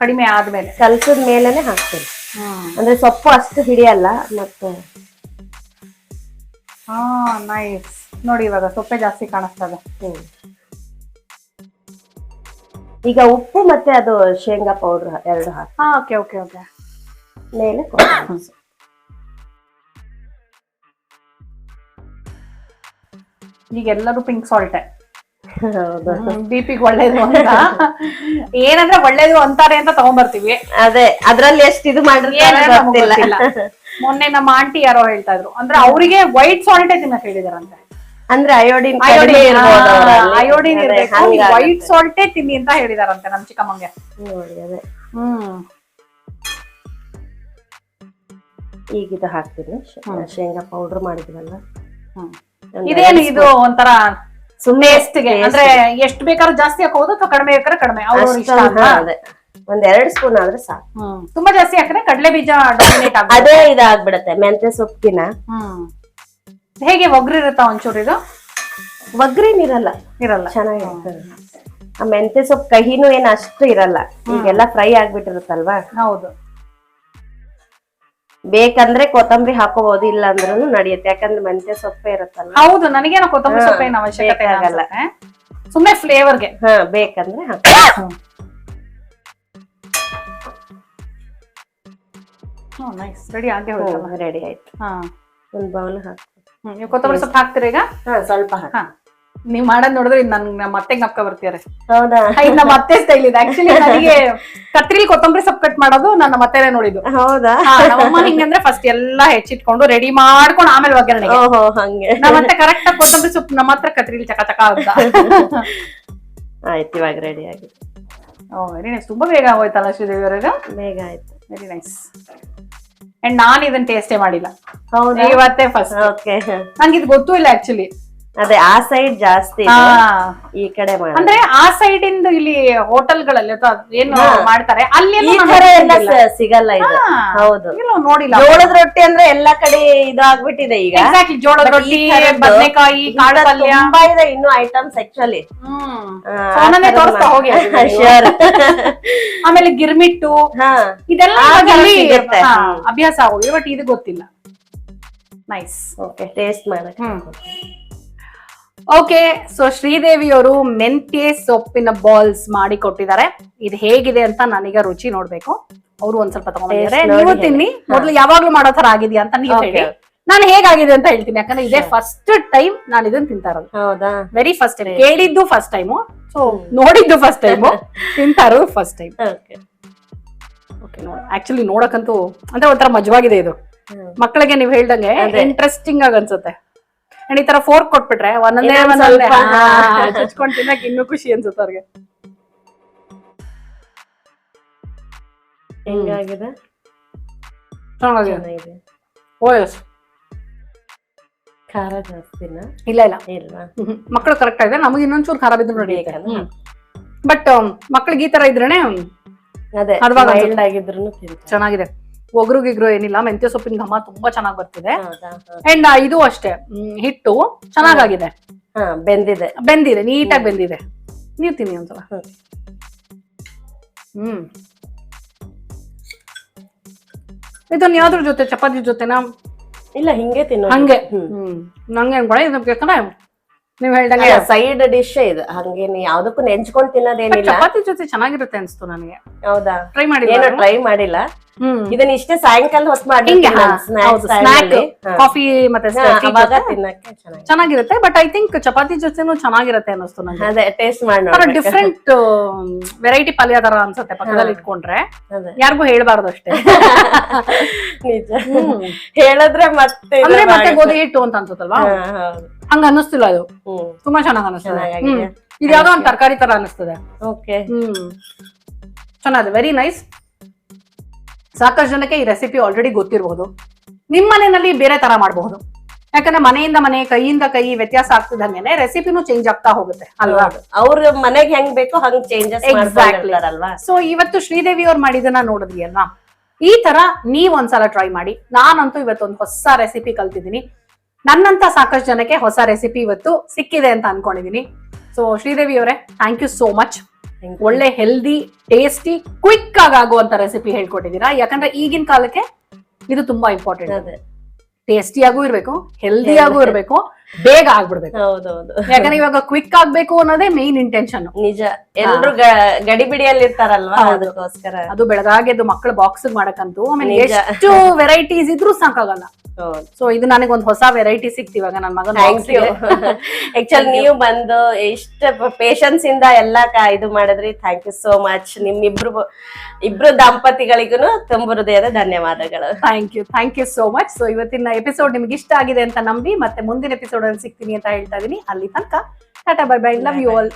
Speaker 1: ಕಡಿಮೆ ಆದ್ಮೇಲೆ.
Speaker 2: ಕಲ್ಸದ ಮೇಲೆನೆ ಹಾಕ್ತೀನಿ ಅಂದ್ರೆ ಸೊಪ್ಪು ಅಷ್ಟು ಹಿಡಿಯಲ್ಲ ಮತ್ತೆ
Speaker 1: ಹಾ ನೈಸ್ ನೋಡಿ ಇವಾಗ ಸೊಪ್ಪೆ ಜಾಸ್ತಿ ಕಾಣಿಸ್ತದೆ
Speaker 2: ಈಗ ಉಪ್ಪು ಮತ್ತೆ ಅದು ಶೇಂಗಾ ಪೌಡರ್ ಎರಡು ಹಾಕಿ.
Speaker 1: ಓಕೆ ಓಕೆ ಓಕೆ
Speaker 2: ಮೇಲೆ
Speaker 1: ಈಗ ಎಲ್ಲರೂ ಪಿಂಕ್ ಸಾಲ್ಟ್ ಬಿಪಿಗ್ ಒಳ್ಳೇದು ಅಂತ. ಏನಂದ್ರೆ ಒಳ್ಳೇದು ಅಂತಾರೆ ಅಂತ ತಗೊಂಡ್ಬರ್ತೀವಿ
Speaker 2: ಅದೇ ಅದ್ರಲ್ಲಿ ಎಷ್ಟು ಇದು ಮಾಡಿರ್ತಾರೆ.
Speaker 1: ಮೊನ್ನೆ ನಮ್ಮ ಆಂಟಿ ಯಾರೋ ಹೇಳ್ತಾ ಇದ್ರು. ಅಂದ್ರೆ ಅವರಿಗೆ ವೈಟ್ ಸಾಲ್ಟೇ ತಿನ್ನಕ್ ಹೇಳಿದಾರಂತೆ.
Speaker 2: ಅಂದ್ರೆ ಅಯೋಡಿನ್
Speaker 1: ಅಯೋಡಿನ್ ಅಯೋಡಿನ್ ವೈಟ್ ಸಾಲ್ಟೇ ತಿನ್ನಿ ಅಂತ ಹೇಳಿದಾರಂತೆ ನಮ್ ಚಿಕ್ಕಮ್ಮಂಗೆ. ಹ್ಮ್.
Speaker 2: ಈಗ ಇದು ಹಾಕ್ತೀನಿ. ಶೇಂಗಾ ಪೌಡರ್ ಮಾಡಿದ್ರಲ್ಲ
Speaker 1: ಹ್ಮ್. ಇದೇನು ಇದು ಒಂಥರ ಟೇಸ್ಟ್ಗೆ ಅಂದ್ರೆ ಎಷ್ಟು ಬೇಕಾದ್ರೂ ಜಾಸ್ತಿ ಹಾಕೋದು ಅಥವಾ ಕಡಿಮೆ ಬೇಕಾದ್ರೆ ಕಡಿಮೆ? ಅವ್ರವ್ರ ಇಷ್ಟ
Speaker 2: ಅದೇ. ಒಂದ್ ಎರಡ್ ಸ್ಪೂನ್ ಆದ್ರೆ ಸಾಕು.
Speaker 1: ತುಂಬಾ ಜಾಸ್ತಿ ಹಾಕಿದ್ರೆ ಕಡಲೆ ಬೀಜ ಡಾಮಿನೇಟ್
Speaker 2: ಅದೇ ಇದಾಗ್ಬಿಡತ್ತೆ ಮೆಂತ್ಯ ಸೊಪ್ಪಿನ.
Speaker 1: ಹ್ಮ್. ಹೇಗೆ ಒಗ್ರಿ ಇರುತ್ತಾ ಒಂಚೂರು ಇದು?
Speaker 2: ಒಗ್ರೇನ್ ಇರಲ್ಲ.
Speaker 1: ಇರಲ್ಲ.
Speaker 2: ಚೆನ್ನಾಗಿರುತ್ತೆ ಆ ಮೆಂತ್ಯ ಸೊಪ್ಪು ಕಹಿನೂ ಏನ್ ಅಷ್ಟು ಇರಲ್ಲ. ಈಗೆಲ್ಲ ಫ್ರೈ ಆಗ್ಬಿಟ್ಟಿರುತ್ತಲ್ವಾ?
Speaker 1: ಹೌದು.
Speaker 2: ಬೇಕಂದ್ರೆ ಕೊತ್ತಂಬರಿ ಹಾಕೋಬಹುದು ಇಲ್ಲ ಅಂದ್ರೂ ನಡೆಯುತ್ತೆ. ಯಾಕಂದ್ರೆ ಮೆಂತ್ಯ ಸೊಪ್ಪೆ ಇರುತ್ತಲ್ಲ
Speaker 1: ಹೌದು ನನಗೇನೋ ಕೊತ್ತಂಬರಿ ಸೊಪ್ಪೇನ ಅವಶ್ಯಕತೆ ಆಗಲ್ಲ ಸುಮ್ಮನೆ ಫ್ಲೇವರ್ಗೆ
Speaker 2: ಹಾ ಬೇಕಂದ್ರೆ
Speaker 1: ನೈಸ್ ರೆಡಿ ಆಗೇ ಹೋಯ್ತಲ್ಲ.
Speaker 2: ರೆಡಿ ಆಯ್ತು.
Speaker 1: ಹಾ.
Speaker 2: ಒಂದ್ ಬೌಲ್ ಹಾಕಿ.
Speaker 1: ಕೊತ್ತಂಬರಿ ಸೊಪ್ಪು ಹಾಕ್ತೀರಾ ಈಗ?
Speaker 2: ಹಾ ಸ್ವಲ್ಪ ಹಾಕಿ.
Speaker 1: ನೀವ್ ಮಾಡೋದ್ ನೋಡಿದ್ರೆ ನನ್ ನಮ್ಮ ಅತ್ತೆಗೆ ನಪ್ಕ
Speaker 2: ಹೌದಾ?
Speaker 1: ಇದು ನಮ್ಮ ಅತ್ತೆ ಸ್ಟೈಲ್ ಇದೆ. ಆಕ್ಚುಲಿ ನನಗೆ ಕತ್ರಿಲಿ ಕೊತ್ತಂಬರಿ ಸೊಪ್ಪು ಕಟ್ ಮಾಡೋದು ನನ್ನ ಮತ್ತೆನೇ ನೋಡಿದ್ದು.
Speaker 2: ಹೌದಾ?
Speaker 1: ನಮ್ಮಮ್ಮ ಹಿಂಗಂದ್ರೆ ಫಸ್ಟ್ ಎಲ್ಲಾ ಹೆಚ್ಚಿಟ್ಕೊಂಡು ರೆಡಿ ಮಾಡ್ಕೊಂಡು ಆಮೇಲೆ ಒಗ್ಗರಣೆ
Speaker 2: ಓಹೋ ಹಂಗೆ.
Speaker 1: ನಮ್ಮ ಅತ್ತೆ ಕರೆಕ್ಟ್ ಆಗಿ ಕೊತ್ತಂಬರಿ ಸೊಪ್ಪು ನಮ್ಮ ಹತ್ರ ಕತ್ರಿಲಿ ಚಕ ಚಕ ಅಂತ.
Speaker 2: ಆಯ್ತು ಇವಾಗ ರೆಡಿ ಆಗಿ.
Speaker 1: ಓ ವೆರಿ ನೈಸ್ ತುಂಬಾ ಬೇಗ ಹೋಯ್ತಲ್ಲ ಶ್ರೀದೇವಿ ಅವರಿಗೆ
Speaker 2: ಬೇಗ ಆಯ್ತು.
Speaker 1: ವೆರಿ ನೈಸ್ ಅಂಡ್ ನಾನು ಇದನ್ನ ಟೇಸ್ಟೇ ಮಾಡಿಲ್ಲ.
Speaker 2: ಹೌದಾ?
Speaker 1: ಇವತ್ತೇ ಫಸ್ಟ್
Speaker 2: ಓಕೆ
Speaker 1: ನಂಗೆ ಇದು ಗೊತ್ತೂ ಇಲ್ಲ ಆಕ್ಚುಲಿ
Speaker 2: ಅದೇ ಆ ಸೈಡ್ ಜಾಸ್ತಿ ಇದೆ. ಈ ಕಡೆ
Speaker 1: ಅಂದ್ರೆ ಆ ಸೈಡ್ ಇಂದ ಇಲ್ಲಿ ಹೋಟೆಲ್ಗಳಲ್ಲಿ ಅಥವಾ ಏನು ಮಾಡ್ತಾರೆ ಅಲ್ಲಿ
Speaker 2: ಈ ತರ ಎಲ್ಲ ಸ- ಸಿಗಲ್ಲ ಇದು. ಹೌದು.
Speaker 1: ನೋಡಿಲ್ಲ.
Speaker 2: ಜೋಳದ ರೊಟ್ಟಿ ಅಂದ್ರೆ ಎಲ್ಲಾ ಕಡೆ ಇದಾಗ್ಬಿಟ್ಟಿದೆ ಈಗ.
Speaker 1: ಎಕ್ಸಾಕ್ಟ್ಲಿ ಜೋಳದ
Speaker 2: But
Speaker 1: ರೊಟ್ಟಿ
Speaker 2: ಈ ಥರದ್ದು
Speaker 1: ಬದನೆಕಾಯಿ ಕಾಳು ಪಲ್ಯ
Speaker 2: ತುಂಬಾ ಇದೆ ಇನ್ನು ಐಟಮ್ಸ್ ಆಕ್ಚುಲಿ
Speaker 1: ಹ್ಮ್. ತೋರಿಸ್ತಾ ಹೋಗಿ ಆಮೇಲೆ ಗಿರ್ಮಿಟ್ಟು. ಇದೆಲ್ಲ
Speaker 2: ಆ
Speaker 1: ಇವಾಗ
Speaker 2: ಸಿಗುತ್ತೆ.
Speaker 1: ಹಾ, ಅಭ್ಯಾಸ ಆಗೋಗಿದೆ ಬಟ್ ಇದು ಗೊತ್ತಿಲ್ಲ. ನೈಸ್
Speaker 2: ಓಕೆ ಟೇಸ್ಟ್ ಮಾಡಕ್
Speaker 1: ಹ್ಮ್. ಓಕೆ ಸೊ ಶ್ರೀದೇವಿ ಅವರು ಮೆಂತ್ಯೆ ಸೊಪ್ಪಿನ ಬಾಲ್ಸ್ ಮಾಡಿ ಕೊಟ್ಟಿದ್ದಾರೆ ಇದು ಹೇಗಿದೆ ಅಂತ ನನಗೆ ರುಚಿ ನೋಡ್ಬೇಕು. ಅವರು ಒಂದ್ ಸ್ವಲ್ಪ ತಗೊಂಡಿದ್ದಾರೆ ನೀವು. ತಿನ್ನಿ. ಮೊದ್ಲು ಯಾವಾಗ್ಲೂ ಮಾಡೋ ತರ ಆಗಿದ್ಯಾ ಅಂತ ನೀವು. ಹೇಳಿ. ನಾನು ಹೇಗಾಗಿದೆ ಅಂತ ಹೇಳ್ತೀನಿ. ಯಾಕಂದ್ರೆ ಇದೇ ಫಸ್ಟ್ ಟೈಮ್ ನಾನು ಇದನ್ನ ತಿಂತಾ ಇರೋದು.
Speaker 2: ಹೌದಾ?
Speaker 1: ವೆರಿ ಫಸ್ಟ್ ಟೈಮ್ ಕೇಳಿದ್ದು ಫಸ್ಟ್ ಟೈಮು ಸೊ ನೋಡಿದ್ದು ಫಸ್ಟ್ ಟೈಮು ತಿಂತಾ ಇರೋದು ಫಸ್ಟ್ ಟೈಮ್
Speaker 2: ಓಕೆ
Speaker 1: ಓಕೆ ನೋಡಿ ಆಕ್ಚುಲಿ ನೋಡಕ್ಕಂತೂ ಅಂದ್ರೆ ಒಂಥರ ಮಜವಾಗಿದೆ ಇದು. ಮಕ್ಕಳಿಗೆ ನೀವು ಹೇಳ್ದಂಗೆ. ಇಂಟ್ರೆಸ್ಟಿಂಗ್ ಆಗಿ ಅನ್ಸುತ್ತೆ. ಅಂಡ್ ಈ ತರ ಫೋರ್ಕ್ ಕೊಟ್ಬಿಟ್ರೆ ಒಂದೊಂದೇ ಒಂದೊಂದ್. ಚುಚ್ಕೊಂಡ್ ತಿನ್ನಕ್ ಇನ್ನೂ ಖುಷಿ ಅನ್ಸುತ್ತೆ ಅವ್ರಿಗೆ.
Speaker 2: ಹೆಂಗಾಗಿದೆ?
Speaker 1: ಚೆನ್ನಾಗಿದೆ.
Speaker 2: ಖಾರ ಜಾಸ್ತಿನ?
Speaker 1: ಇಲ್ಲ ಇಲ್ಲ.
Speaker 2: ಇಲ್ವಾ?
Speaker 1: ಮಕ್ಕಳು ಕರೆಕ್ಟ್ ಆಗಿದೆ. ನಮಗೆ ಇನ್ನೊಂಚೂರು ಖಾರ ಬಿದ್ದು
Speaker 2: ನೋಡಿ?
Speaker 1: ಬಟ್ ಮಕ್ಕಳಿಗೆ ಈ ತರ ಇದ್ರೇನೆ
Speaker 2: ಅದೇ. ಮೈಲ್ಡ್ ಆಗಿದ್ರು
Speaker 1: ಚೆನ್ನಾಗಿದೆ. ಒಗ್ರು ಗಿಗ್ರು ಏನಿಲ್ಲ ಮೆಂತ್ಯ ಸೊಪ್ಪಿನ ಘಮ ತುಂಬಾ ಚೆನ್ನಾಗಿ ಬರ್ತಿದೆ. ಅಂಡ್ ಇದು ಅಷ್ಟೇ ಹ್ಮ್, ಹಿಟ್ಟು ಚೆನ್ನಾಗಾಗಿದೆ.
Speaker 2: ಹಾ ಬೆಂದಿದೆ.
Speaker 1: ಬೆಂದಿದೆ ನೀಟಾಗಿ ಬೆಂದಿದೆ. ನೀವು ತಿನ್ನಿ ಒಂದ್ಸಲ.
Speaker 2: ಹ್ಮ್.
Speaker 1: ಹ್ಮ್. ಇದನ್ನ ಯಾವ್ದ್ರ ಜೊತೆ ಚಪಾತಿ ಜೊತೆನಾ?
Speaker 2: ಇಲ್ಲ ಹಿಂಗೆ ತಿನ್ನೋ
Speaker 1: ಹಂಗೆ.
Speaker 2: ಹ್ಮ್.
Speaker 1: ಹ್ಮ್. ನಂಗೆ ಅನ್ಕೊಳ ಇದಕ್ಕೆ ಯಾಕಂದ್ರೆ ನೀವ್ ಹೇಳ್ದಂಗೆ
Speaker 2: ಸೈಡ್ ಡಿಶ್ ಇದು. ಹಂಗೇನು ಯಾವ್ದಕ್ಕೂ ನೆಂಚ್ಕೊಂಡ್ ತಿನ್ನೋದೇನಿಲ್ಲ.
Speaker 1: ಚಪಾತಿ ಜೊತೆ ಚೆನ್ನಾಗಿರುತ್ತೆ ಅನ್ಸ್ತು ನನಗೆ.
Speaker 2: ಹೌದಾ?
Speaker 1: ಟ್ರೈ ಮಾಡಿ
Speaker 2: ಏನೋ ಟ್ರೈ ಮಾಡಿಲ್ಲ. ಇದನ್ನ ಇಷ್ಟೇ ಸಾಯಂಕಾಲ ಹೊತ್ತು ಮಾಡಿ
Speaker 1: ಕಾಫಿ ಮತ್ತೆ ಚೆನ್ನಾಗಿರುತ್ತೆ. ಬಟ್ ಐ ಥಿಂಕ್ ಚಪಾತಿ ಜೊತೆನೂ ಚೆನ್ನಾಗಿರುತ್ತೆ ಅನ್ನಿಸ್ತು ನಂಗೆ
Speaker 2: ಅದೇ ಟೇಸ್ಟ್ ಮಾಡಿ
Speaker 1: ತರ
Speaker 2: ನೋಡ್ಬೇಕು.
Speaker 1: ಡಿಫ್ರೆಂಟ್ ವೆರೈಟಿ ಪಲ್ಯ ತರ ಅನ್ಸುತ್ತೆ ಪಕ್ಕದಲ್ಲಿ ಇಟ್ಕೊಂಡ್ರೆ. ಯಾರಿಗೂ ಹೇಳ್ಬಾರ್ದು ಅಷ್ಟೇ.
Speaker 2: ನಿಜ. ಹೇಳಿದ್ರೆ ಮತ್ತೆ
Speaker 1: ಅಂದ್ರೆ ಮತ್ತೆ ಗೋಧಿ ಹಿಟ್ಟು ಅಂತ ಅನ್ಸುತ್ತಲ್ವಾ? ಹಂಗ ಅನ್ನಿಸ್ತಿಲ್ಲ ಅದು. ತುಂಬಾ ಚೆನ್ನಾಗ್ ಅನಿಸ್ತದೆ ಇದು ಯಾವ್ದೋ ಒಂದ್ ತರಕಾರಿ ತರ ಅನಿಸ್ತದೆ
Speaker 2: ಓಕೆ.
Speaker 1: ಹ್ಮ್. ಚೆನ್ನಾಗಿದೆ. ವೆರಿ ನೈಸ್ ಸಾಕಷ್ಟು ಜನಕ್ಕೆ ಈ ರೆಸಿಪಿ ಆಲ್ರೆಡಿ ಗೊತ್ತಿರಬಹುದು ನಿಮ್ಮ ಮನೆಯಲ್ಲಿ ಬೇರೆ ತರ ಮಾಡಬಹುದು. ಯಾಕಂದ್ರೆ ಮನೆಯಿಂದ ಮನೆ ಕೈಯಿಂದ ಕೈ ವ್ಯತ್ಯಾಸ ಆಗ್ತಿದ್ದಂಗೆನೆ ರೆಸಿಪಿನೂ ಚೇಂಜ್ ಆಗ್ತಾ ಹೋಗುತ್ತೆ. ಅಲ್ವಾ?
Speaker 2: ಅವ್ರ ಮನೆಗೆ ಹೆಂಗ್ ಬೇಕೋ ಹಂಗ್ ಚೇಂಜಸ್
Speaker 1: Exactly.
Speaker 2: ಮಾಡ್ಕೊಂಡಿರ್ತಾರಲ್ವಾ
Speaker 1: ಸೊ ಇವತ್ತು ಶ್ರೀದೇವಿ ಅವ್ರು ಮಾಡಿದನ್ನ ನೋಡಿದ್ವಿ ಅಲ್ವಾ ಈ ತರ ನೀವ್ ಒಂದ್ಸಲ ಟ್ರೈ ಮಾಡಿ. ನಾನಂತೂ ಇವತ್ತೊಂದು ಹೊಸ ರೆಸಿಪಿ ಕಲ್ತಿದ್ದೀನಿ. ನನ್ನಂತ ಸಾಕಷ್ಟು ಜನಕ್ಕೆ ಹೊಸ ರೆಸಿಪಿ ಇವತ್ತು ಸಿಕ್ಕಿದೆ ಅಂತ ಅನ್ಕೊಂಡಿದೀನಿ. ಸೊ ಶ್ರೀದೇವಿ ಅವರೇ ಥ್ಯಾಂಕ್ ಯು ಸೋ ಮಚ್ ಒಳ್ಳೆ ಹೆಲ್ದಿ ಟೇಸ್ಟಿ ಕ್ವಿಕ್ ಆಗಿ ಆಗುವಂತ ರೆಸಿಪಿ ಹೇಳ್ಕೊಟ್ಟಿದ್ದೀರಾ. ಯಾಕಂದ್ರೆ ಈಗಿನ ಕಾಲಕ್ಕೆ ಇದು ತುಂಬಾ ಇಂಪಾರ್ಟೆಂಟ್
Speaker 2: ಟೇಸ್ಟಿ
Speaker 1: ಟೇಸ್ಟಿಯಾಗೂ ಇರಬೇಕು ಆಗೂ ಇರಬೇಕು. ಬೇಗ ಆಗ್ಬಿಡ್ಬೇಕು.
Speaker 2: ಹೌದೌದು.
Speaker 1: ಯಾಕಂದ್ರೆ ಇವಾಗ ಕ್ವಿಕ್ ಆಗ್ಬೇಕು ಅನ್ನೋದೇ ಮೇನ್ ಇಂಟೆನ್ಷನ್
Speaker 2: ನಿಜ. ಎಲ್ರು ಗಡಿಬಿಡಿಯಲ್ಲಿ ಇರ್ತಾರಲ್ವಾ. ಅದಕ್ಕೋಸ್ಕರ.
Speaker 1: ಅದು ಬೆಳಗಾಗೆದ್ದು ಮಕ್ಕಳು ಬಾಕ್ಸ್ ಮಾಡಕ್ಕಂತೂ ಆಮೇಲೆ. ಎಷ್ಟು ವೆರೈಟೀಸ್ ಇದ್ರೂ ಸಾಕಾಗಲ್ಲ. ಸೊ ಇದು ನನಗೆ ಒಂದು ಹೊಸ ವೆರೈಟಿ ಸಿಕ್ತಿವಾಗ ನನ್ನ ಮಗನ
Speaker 2: ಆಕ್ಚುಲಿ ನೀವು ಬಂದು ಇಷ್ಟ ಪೇಶನ್ಸ್ ಇಂದ ಎಲ್ಲಾ ಇದು ಮಾಡಿದ್ರಿ. ಥ್ಯಾಂಕ್ ಯು ಸೋ ಮಚ್ ನಿಮ್ಮಿಬ್ರು ಇಬ್ರು ದಂಪತಿಗಳಿಗೂ ತುಂಬ ಹೃದಯದ ಧನ್ಯವಾದಗಳು.
Speaker 1: Thank you thank you so much so ಇವತ್ತಿನ ಎಪಿಸೋಡ್ ನಿಮ್ಗೆ ಇಷ್ಟ ಆಗಿದೆ ಅಂತ ನಂಬಿ ಮತ್ತೆ ಮುಂದಿನ ಎಪಿಸೋಡ್ ಅಲ್ಲಿ ಸಿಗ್ತೀನಿ ಅಂತ ಹೇಳ್ತಾ ಇದೀನಿ. ಅಲ್ಲಿ ತನಕ tata bye bye love you all